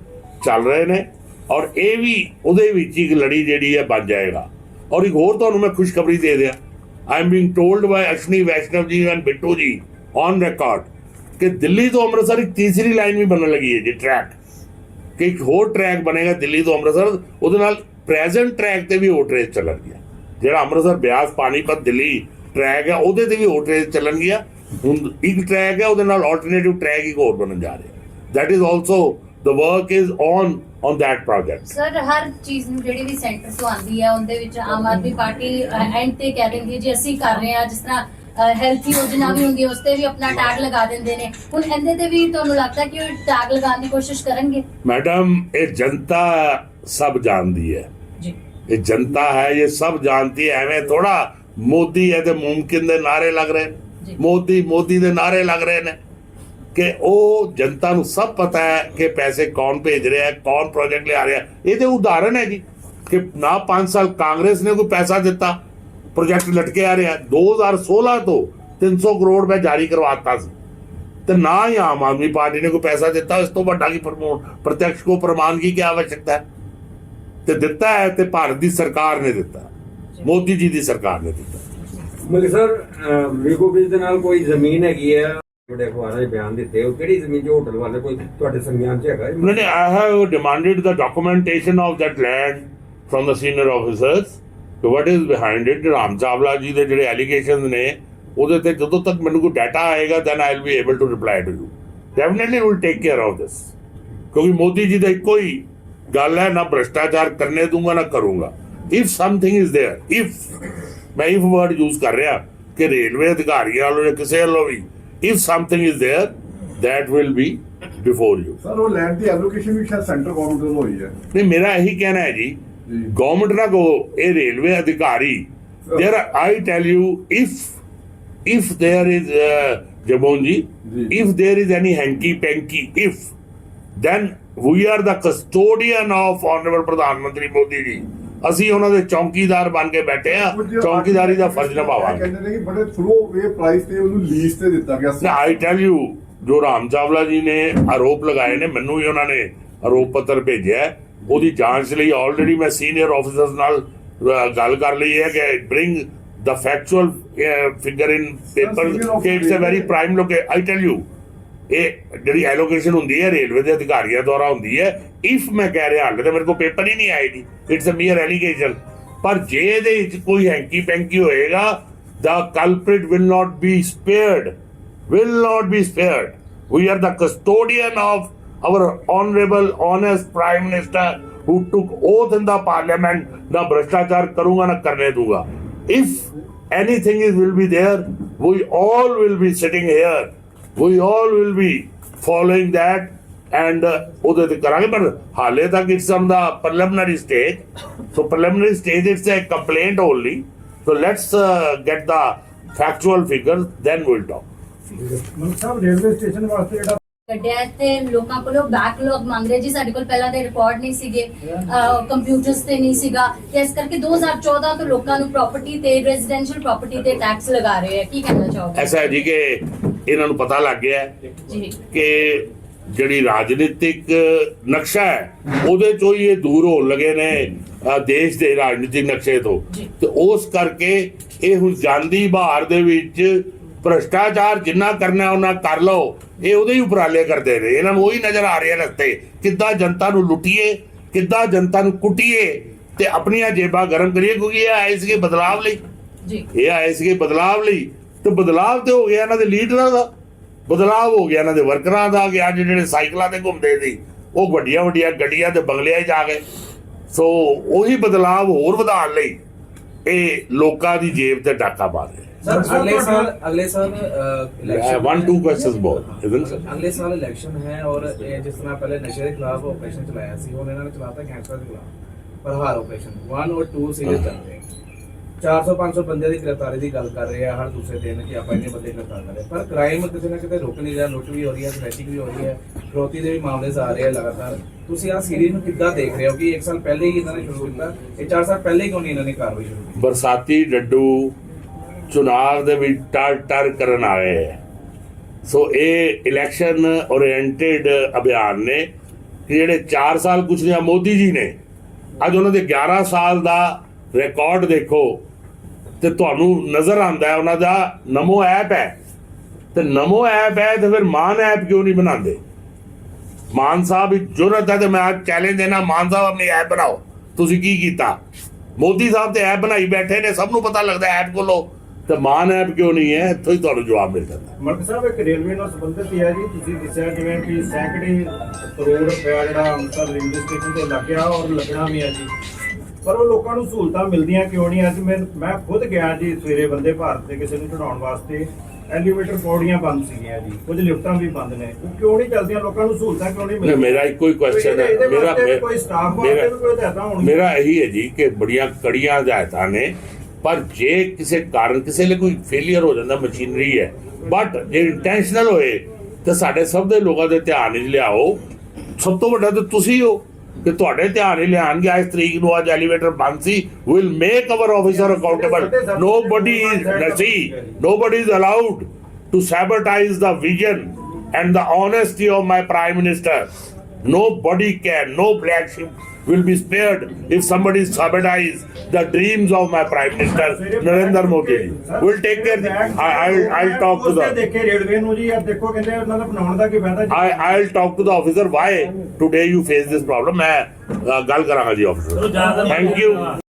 ਚੱਲ ਰਹੇ ਨੇ ਔਰ ਇਹ ਵੀ ਉਹਦੇ ਵਿੱਚ ਇੱਕ ਲੜੀ ਜਿਹੜੀ ਹੈ ਬਣ ਜਾਏਗਾ। ਔਰ ਇੱਕ ਹੋਰ ਤੁਹਾਨੂੰ ਮੈਂ ਖੁਸ਼ਖਬਰੀ ਦੇ ਦਿਆਂ। I am being told by Ashwini Vaishnaw ji and Bittu ਜੀ ਔਨ ਰਿਕਾਰਡ ਕਿ ਦਿੱਲੀ ਤੋਂ ਅੰਮ੍ਰਿਤਸਰ ਇੱਕ ਤੀਸਰੀ ਲਾਈਨ ਵੀ ਬਣਨ ਲੱਗੀ ਹੈ ਜੀ ਟਰੈਕ ਕਿ ਇੱਕ ਹੋਰ ਟਰੈਕ ਬਣੇਗਾ ਦਿੱਲੀ ਤੋਂ ਅੰਮ੍ਰਿਤਸਰ। ਉਹਦੇ ਨਾਲ ਪ੍ਰੈਜ਼ੈਂਟ ਟਰੈਕ ਤੇ ਵੀ ਹੋਟ ਰੇਸ ਚੱਲਣਗੀਆਂ। ਜਿਹੜਾ ਅੰਮ੍ਰਿਤਸਰ ਬਿਆਸ ਪਾਣੀਪਤ ਦਿੱਲੀ ਟਰੈਕ ਹੈ ਉਹਦੇ ਤੇ ਵੀ ਹੋਟ ਰੇਸ ਚੱਲਣਗੀਆਂ। ਹੁਣ ਇੱਕ ਟਰੈਕ ਹੈ ਉਹਦੇ ਨਾਲ ਆਲਟਰਨੇਟਿਵ ਟਰੈਕ ਹੀ ਹੋਰ ਬਣਨ ਜਾ ਰਿਹਾ। That is also the work is on on that project sir ਹਰ ਚੀਜ਼ ਨੂੰ ਜਿਹੜੀ ਵੀ ਸੈਂਟਰ ਤੋਂ ਆਉਂਦੀ ਹੈ ਉਹਦੇ ਵਿੱਚ ਆਮ ਆਦਮੀ ਪਾਰਟੀ ਐਂਡ ਤੇ ਕਹਿ ਦਿੰਦੀ ਜੀ ਅਸੀਂ ਕਰ ਰਹੇ ਹਾਂ ਜਿਸ ਤਰ੍ਹਾਂ ਹੈਲਥ ਯੋਜਨਾ ਵੀ ਹੁੰਦੀ ਹੈ ਵੀ ਆਪਣਾ ਟੈਗ ਲਗਾ ਦਿੰਦੇ ਨੇ। ਹੁਣ ਇਹਦੇ ਤੇ ਵੀ ਤੁਹਾਨੂੰ ਲੱਗਦਾ ਕਿ ਉਹ ਟੈਗ ਲਗਾਉਣ ਦੀ ਕੋਸ਼ਿਸ਼ ਕਰਨਗੇ? ਮੈਡਮ ਇਹ ਜਨਤਾ ਇਹ ਜਨਤਾ ਹੈ ਇਹ ਸਭ ਜਾਣਦੀ ਹੈ ਐਵੇਂ ਥੋੜਾ ਮੋਦੀ ਹੈ ਤੇ ਮੁਮਕਿਨ ਦੇ ਨਾਰੇ ਲੱਗ ਰਹੇ। ਮੋਦੀ ਮੋਦੀ ਦੇ ਨਾਰੇ ਲੱਗ ਰਹੇ ਨੇ ਕਿ ਉਹ ਜਨਤਾ ਨੂੰ ਸਭ ਪਤਾ ਹੈ ਕਿ ਪੈਸੇ ਕੌਣ ਭੇਜ ਰਿਹਾ ਹੈ ਕੌਣ ਪ੍ਰੋਜੈਕਟ ਲਿਆ ਰਿਹਾ ਇਹਦੇ ਉਦਾਹਰਣ ਹੈ ਜੀ ਕਿ ਨਾ 5 ਸਾਲ ਕਾਂਗਰਸ ਨੇ ਕੋਈ ਪੈਸਾ ਦਿੱਤਾ ਪ੍ਰੋਜੈਕਟ ਲਟਕੇ ਆ ਰਿਹਾ 2016 ਤੋਂ 300 ਕਰੋੜ ਰੁਪਏ ਜਾਰੀ ਕਰਵਾਤਾ ਸੀ। ਤੇ ਨਾ ਹੀ ਆਮ ਆਦਮੀ ਪਾਰਟੀ ਨੇ ਕੋਈ ਪੈਸਾ ਦਿੱਤਾ ਇਸ ਤੋਂ ਵੱਡਾ ਕੀ ਪ੍ਰਮਾਣ ਪ੍ਰਤੀਕਸ਼ ਕੋ ਪ੍ਰਮਾਣ ਕੀ ਕੀ ਆਵਸ਼ਕਤਾ ਹੈ? ਤੇ ਦਿੱਤਾ ਹੈ ਤੇ ਭਾਰਤ ਦੀ ਸਰਕਾਰ ਨੇ ਦਿੱਤਾ ਮੋਦੀ ਜੀ ਦੀ ਸਰਕਾਰ ਨੇ ਦਿੱਤਾ ਮਲਿਕ ਸਰ ਵੀਗੋ ਬ੍ਰਿਜ ਦੇ ਨਾਲ ਕੋਈ ਜ਼ਮੀਨ ਹੈਗੀ ਹੈ ਤੁਹਾਡੇ ਅਖਬਾਰਾਂ 'ਚ ਬਿਆਨ ਦਿੱਤੇ ਉਹ ਕਿਹੜੀ ਜ਼ਮੀਨ ਜੋ ਹੋਟਲ ਵਾਲੇ ਕੋਈ ਤੁਹਾਡੇ ਸੰਗਿਆਨ 'ਚ ਹੈਗਾ ਹੈ? No, no, I have demanded the documentation of that land from the senior officers. So what is behind it? Ram Chawla ji ਦੇ ਜਿਹੜੇ allegations ਨੇ ਉਹਦੇ ਤੇ ਜਦੋਂ ਤੱਕ ਮੈਨੂੰ ਕੋਈ ਡਾਟਾ ਆਏਗਾ then I'll be able to reply to you. Definitely will take care of this. ਕਿਉਂਕਿ ਮੋਦੀ ਜੀ ਦਾ ਇੱਕੋ ਹੀ ਗੱਲ ਹੈ ਨਾ ਭ੍ਰਿਸ਼ਟਾਚਾਰ ਕਰਨੇ ਦੂੰਗਾ ਨਾ ਕਰੂੰਗਾ if something is there if ਮੈਂ ਇਫ ਵਰਡ ਯੂਜ਼ ਕਰ ਰਿਹਾ ਕਿ ਰੇਲਵੇ ਅਧਿਕਾਰੀਆਂ ਵੱਲੋਂ ਜਾਂ ਕਿਸੇ ਵੱਲੋਂ ਵੀ if something is there that will be before you sir ਉਹ ਲੈਂਡ ਦੀ ਐਲੋਕੇਸ਼ਨ ਵੀ ਸ਼ਾਇਦ ਸੈਂਟਰ ਗਵਰਨਮੈਂਟ ਵੱਲੋਂ ਹੋਈ ਹੈ ਨਹੀਂ ਮੇਰਾ ਇਹੀ ਕਹਿਣਾ ਹੈ ਜੀ ਜੀ। ਗਵਰਨਮੈਂਟ ਨਾ ਕੋ ਇਹ ਰੇਲਵੇ ਅਧਿਕਾਰੀ there I tell you if if there is ਜਬੋਨ ਜੀ ਜੀ। If there is any hanky panky if then we are the custodian of honorable ਪ੍ਰਧਾਨ ਮੰਤਰੀ ਮੋਦੀ ਜੀ ਅਸੀਂ ਉਹਨਾਂ ਦੇ ਚੌਕੀਦਾਰ ਬਣ ਕੇ ਬੈਠੇ ਆ ਚੌਕੀਦਾਰੀ ਦਾ ਫਰਜ਼ ਨਿਭਾਵਾਂਗੇ। ਕਹਿੰਦੇ ਨੇ ਕਿ ਬੜੇ ਥਰੂ ਇਹ ਪ੍ਰਾਈਸ ਤੇ ਉਹਨੂੰ ਲੀਜ਼ ਤੇ ਦਿੱਤਾ ਗਿਆ ਸੀ। ਨਾ ਆਈ ਟੈਲ ਯੂ ਜੋ ਰਾਮ ਚਾਵਲਾ ਜੀ ਨੇ ਆਰੋਪ ਲਗਾਏ ਨੇ ਮੈਨੂੰ ਵੀ ਉਹਨਾਂ ਨੇ ਆਰੋਪ ਪੱਤਰ ਭੇਜਿਆ ਹੈ। ਉਹਦੀ ਜਾਂਚ ਲਈ ਆਲਰੇਡੀ ਮੈਂ ਸੀਨੀਅਰ ਆਫੀਸਰਸ ਨਾਲ ਗੱਲ ਕਰ ਲਈ ਹੈ ਕਿ bring the factual uh, figure in paper senior ਕਿ it's a officer very prime location I tell you ਇਹ ਜਿਹੜੀ ਐਲੋਕੇਸ਼ਨ ਹੁੰਦੀ ਹੈ ਰੇਲਵੇ ਦੇ ਅਧਿਕਾਰੀਆਂ ਦੁਆਰਾ ਹੁੰਦੀ ਹੈ ਇਫ ਮੈਂ ਕਹਿ ਰਿਹਾ ਹਾਲੇ ਤਾਂ ਮੇਰੇ ਕੋਲ ਪੇਪਰ ਹੀ ਨਹੀਂ ਆਈ ਦੀ ਇਟਸ ਅ ਮੀਅਰ ਐਲੀਗੇਸ਼ਨ ਪਰ ਜੇ ਇਹਦੇ ਵਿੱਚ ਕੋਈ ਹੈਂਕੀ ਪੈਂਕੀ ਹੋਏਗਾ the culprit will not be spared will not be spared we are the custodian of our honorable honest prime minister who took oath in the parliament na भ्रष्टाचार करूंगा ना करने दूंगा if anything is will be there we all will be sitting here we all will be following that and uh, ਉਹਦੇ ਤੇ ਕਰਾਂਗੇ ਪਰ ਹਾਲੇ ਤੱਕ it's on the preliminary stage. So preliminary stage it's a complaint only. So let's uh, get the factual figures then we'll talk. ਮਨੁੱਖ ਸਾਹਿਬ railway station ਵਾਸਤੇ ਜਿਹੜਾ ਕੱਢਿਆ ਤੇ ਲੋਕਾਂ ਕੋਲੋਂ ਬੈਕਲੌਗ ਮੰਗ ਰਹੇ ਜੀ ਸਾਡੇ ਕੋਲ ਪਹਿਲਾਂ ਦੇ ਰਿਕਾਰਡ ਨਹੀਂ ਸੀਗੇ ਕੰਪਿਊਟਰਸ ਤੇ ਨਹੀਂ ਸੀਗਾ ਤੇ ਇਸ ਕਰਕੇ 2014 ਤੋਂ ਲੋਕਾਂ ਨੂੰ ਪ੍ਰਾਪਰਟੀ ਤੇ ਰੈਜ਼ੀਡੈਂਸ਼ੀਅਲ ਪ੍ਰਾਪਰਟੀ ਤੇ ਟੈਕਸ ਲਗਾ ਰਹੇ ਆ ਕੀ ਕਹਿਣਾ ਚਾਹੋਗੇ ਐਸਾ ਜੀ ਕਿ ਇਹਨਾਂ ਨੂੰ ਪਤਾ ਲੱਗ ਗਿਆ ਕਿ ਜਿਹੜੀ ਰਾਜਨੀਤਿਕ ਨਕਸ਼ਾ ਹੈ ਉਹਦੇ ਚੋਂ ਹੀ ਇਹ ਦੂਰ ਹੋਣ ਲੱਗੇ ਨੇ ਦੇਸ਼ ਦੇ ਰਾਜਨੀਤਿਕ ਨਕਸ਼ੇ ਤੋਂ। ਤੇ ਉਸ ਕਰਕੇ ਇਹ ਹੁਣ ਜਾਂਦੀ ਬਹਾਰ ਦੇ ਵਿੱਚ ਭ੍ਰਸ਼ਟਾਚਾਰ ਜਿੰਨਾ ਕਰਨਾ ਉਹਨਾਂ ਕਰ ਲਓ। ਇਹ ਉਹਦੇ ਹੀ ਉਪਰਾਲੇ ਕਰਦੇ ਨੇ। ਇਹਨਾਂ ਨੂੰ ਉਹੀ ਨਜ਼ਰ ਆ ਰਿਹਾ ਰਸਤੇ। ਕਿੱਦਾਂ ਜਨਤਾ ਨੂੰ ਲੁੱਟੀਏ ਕਿੱਦਾਂ ਜਨਤਾ ਨੂੰ ਕੁੱਟੀਏ ਤੇ ਆਪਣੀਆਂ ਜੇਬਾਂ ਗਰਮ ਕਰੀਏ ਕਿਉਂਕਿ ਇਹ ਆਏ ਸੀਗੇ ਬਦਲਾਵ ਲਈ। ਜੀ। ਇਹ ਆਏ ਸੀਗੇ ਬਦਲਾਵ ਲਈ। ਤੇ ਬਦਲਾਅ ਤੇ ਹੋ ਗਿਆ ਇਹਨਾਂ ਦੇ ਲੀਡਰਾਂ ਦਾ। ਬਦਲਾਅ ਹੋ ਗਿਆ ਇਹਨਾਂ ਦੇ ਵਰਕਰਾਂ ਦਾ ਕਿ ਅੱਜ ਜਿਹੜੇ ਸਾਈਕਲਾਂ ਤੇ ਘੁੰਮਦੇ ਸੀ ਉਹ ਵੱਡੀਆਂ ਵੱਡੀਆਂ ਗੱਡੀਆਂ ਤੇ ਬੰਗਲਿਆਂ 'ਚ ਆ ਗਏ ਸੋ ਉਹੀ ਬਦਲਾਅ ਹੋਰ ਵਧਾਉਣ ਲਈ ਇਹ ਲੋਕਾਂ ਦੀ ਜੇਬ ਤੇ ਡਾਕਾ ਪਾ ਰਹੇ ਸਰ ਅਗਲੇ ਸਾਲ ਅਗਲੇ ਸਾਲ ਇਲੈਕਸ਼ਨ ਵਨ ਟੂ ਕੁਐਸਚਨਸ ਬਹੁਤ ਅਗਲੇ ਸਾਲ ਇਲੈਕਸ਼ਨ ਹੈ ਔਰ ਇਹ ਜਿਸ ਤਰ੍ਹਾਂ ਪਹਿਲੇ ਨਸ਼ੇ ਦੇ ਖਿਲਾਫ ਆਪਰੇਸ਼ਨ ਚਲਾਇਆ ਸੀ ਹੁਣ ਇਹਨਾਂ ਨੇ ਚਲਾਤਾ ਕੈਂਸਰ ਦੇ ਖਿਲਾਫ। ਪਰ ਹਾਰ ਆਪਰੇਸ਼ਨ 1 ਔਰ 2 ਸੀਰੀਜ਼ ਚੱਲ ਰਹੇ 400 500 ਬੰਦੇ ਦੀ ਗ੍ਰਿਫਤਾਰੀ ਦੀ ਗੱਲ ਕਰ ਰਹੇ ਆ ਹਰ ਦੂਸਰੇ ਦਿਨ ਕਿ ਆਪਾਂ ਇੰਨੇ ਬੰਦੇ ਗ੍ਰਿਫਤਾਰ ਕਰ ਰਹੇ ਪਰ ਕ੍ਰਾਈਮ ਕਿਸੇ ਨਾ ਕਿਤੇ ਰੁਕ ਨਹੀਂ ਰਿਹਾ, ਲੁੱਟ ਵੀ ਹੋ ਰਹੀ ਹੈ ਸਮੈਸ਼ਿੰਗ ਵੀ ਹੋ ਰਹੀ ਹੈ। ਫਰੋਤੀ ਦੇ ਵੀ ਮਾਮਲੇ ਆ ਰਹੇ ਆ ਲਗਾਤਾਰ। ਤੁਸੀਂ ਆ ਸੀਰੀਜ਼ ਨੂੰ ਕਿੱਦਾਂ ਦੇਖ ਰਹੇ ਹੋ ਕਿ 1 ਸਾਲ ਪਹਿਲੇ ਹੀ ਇਹਨਾਂ ਨੇ ਸ਼ੁਰੂ ਕੀਤਾ, ਇਹ 4 ਸਾਲ ਪਹਿਲੇ ਹੀ ਕਿਉਂ ਨਹੀਂ ਇਹਨਾਂ ਨੇ ਕਾਰਵਾਈ ਸ਼ੁਰੂ ਕੀਤੀ? ਬਰਸਾਤੀ ਡੱਡੂ ਚੁਣਾਵ ਦੇ ਵਿੱਚ ਟਰ ਟਰ ਕਰਨ ਆਏ ਹੈ। ਸੋ ਇਹ ਇਲੈਕਸ਼ਨ ਓਰੀਐਂਟਡ ਅਭਿਆਨ ਨੇ ਜਿਹੜੇ 4 ਸਾਲ ਕੁਛ ਨਹੀਂ ਮੋਦੀ ਜੀ ਨੇ। ਅੱਜ ਉਹਨਾਂ ਦੇ 11 ਸਾਲ ਦਾ ਰਿਕਾਰਡ ਦੇਖੋ। ਤੇ ਤੁਹਾਨੂੰ ਨਜ਼ਰ ਆਉਂਦਾ ਹੈ, ਉਹਨਾਂ ਦਾ ਨਮੋ ਐਪ ਹੈ। ਤੇ ਨਮੋ ਐਪ ਹੈ ਤੇ ਫਿਰ ਮਾਨ ਐਪ ਕਿਉਂ ਨਹੀਂ ਬਣਾਉਂਦੇ? ਮਾਨ ਸਾਹਿਬ ਦੀ ਜੁਰਤ ਹੈ ਤੇ ਮੈਂ ਅੱਜ ਚੈਲੰਜ ਦੇਣਾ, ਮਾਨ ਸਾਹਿਬ ਆਪਣੀ ਐਪ ਬਣਾਓ। ਤੁਸੀਂ ਕੀ ਕੀਤਾ? ਮੋਦੀ ਸਾਹਿਬ ਤੇ ਐਪ ਬਣਾਈ ਬੈਠੇ ਨੇ, ਸਭ ਨੂੰ ਪਤਾ ਲੱਗਦਾ ਐਪ ਕੋਲੋਂ। ਤੇ ਮਾਨ ਐਪ ਕਿਉਂ ਨਹੀਂ ਹੈ? ਇੱਥੋਂ ਹੀ ਤੁਹਾਨੂੰ ਜਵਾਬ ਮਿਲ ਜਾਂਦਾ। ਮਨਕ ਸਾਹਿਬ, ਇੱਕ ਰੇਲਵੇ ਨਾਲ ਸੰਬੰਧਿਤ ਹੀ ਹੈ ਜੀ। ਤੁਸੀਂ ਦੱਸਿਆ ਜਿਵੇਂ ਕਿ ਸੈਂਕੜੇ ਕਰੋੜ ਰੁਪਇਆ ਜਿਹੜਾ ਅੰਮ੍ਰਿਤਸਰ ਰੇਲਵੇ ਸਟੇਸ਼ਨ ਤੇ ਲੱਗਿਆ ਔਰ ਲੱਗਣਾ ਵੀ ਹੈ ਜੀ। ਪਰ ਉਹ ਲੋਕਾਂ ਨੂੰ ਸਹੂਲਤਾਂ ਮਿਲਦੀਆਂ ਕਿਉਂ ਨਹੀਂ? ਅੱਜ ਮੈਂ ਮੈਂ ਖੁਦ ਗਿਆ ਜੀ ਸਵੇਰੇ ਬੰਦੇ ਭਾਰਤ ਦੇ ਕਿਸੇ ਨੂੰ ਚੜਾਉਣ ਵਾਸਤੇ। ਐਲੀਵੇਟਰ ਪੌੜੀਆਂ ਬੰਦ ਸੀਗੀਆਂ ਜੀ। ਕੁਝ ਲਿਫਟਾਂ ਵੀ ਬੰਦ ਨੇ। ਉਹ ਕਿਉਂ ਨਹੀਂ ਚੱਲਦੀਆਂ? ਲੋਕਾਂ ਨੂੰ ਸਹੂਲਤਾਂ ਕਿਉਂ ਨਹੀਂ ਨਹੀਂ, ਮੇਰਾ ਇੱਕੋ ਹੀ question ਹੈ। ਮੇਰਾ- ਕੋਈ ਸਟਾਫ ਵਾਸਤੇ ਕੋਈ ਹਦਾਇਤਾਂ ਹੋਣਗੀਆਂ? ਮੇਰਾ ਇਹੀ ਹੈ ਜੀ ਕਿ ਬੜੀਆਂ ਕੜੀਆਂ ਹਦਾਇਤਾਂ ਨੇ। ਪਰ ਜੇ ਕਿਸੇ ਕਾਰਨ ਕਿਸੇ ਲਈ ਕੋਈ ਫੇਲਿਅਰ ਹੋ ਜਾਂਦਾ ਮਸ਼ੀਨਰੀ ਹੈ ਬਟ ਜੇ ਇੰਟੈਂਸ਼ਨਲ ਹੋਏ ਤੇ ਸਾਡੇ ਸਭ ਦੇ ਲੋਕਾਂ ਦੇ ਧਿਆਨ ਵਿੱਚ ਲਿਆਓ। ਸਭ ਤੋਂ ਵੱਡਾ ਤਾਂ ਤੁਸੀਂ ਹੋ। ਕਿ ਤੁਹਾਡੇ ਧਿਆਨ ਹੀ ਲਿਆਣਗੇ ਇਸ ਤਰੀਕ ਨੂੰ ਅੱਜ ਐਲੀਵੇਟਰ ਬੰਦ ਸੀ will make our officer accountable nobody is ਨਸੀ nobody is allowed to sabotage the vision and the honesty of my prime minister. Nobody can, no black sheep will be spared if somebody sabotages the dreams of my prime minister, Narendra Modi. We'll take care. I, I'll, I'll talk to ਉਸਨੇ the. ਦੇਖੇ railway ਨੂੰ ਜੀ ਅੱਜ ਦੇਖੋ ਕਹਿੰਦੇ ਉਹਨਾਂ ਦਾ ਬਣਾਉਣ ਦਾ ਕੀ ਫਾਇਦਾ ਜੀ I, I'll talk to the officer why today you face this problem. ਮੈਂ ਅ, ਗੱਲ ਕਰਾਂਗਾ ਜੀ officer. Thank you.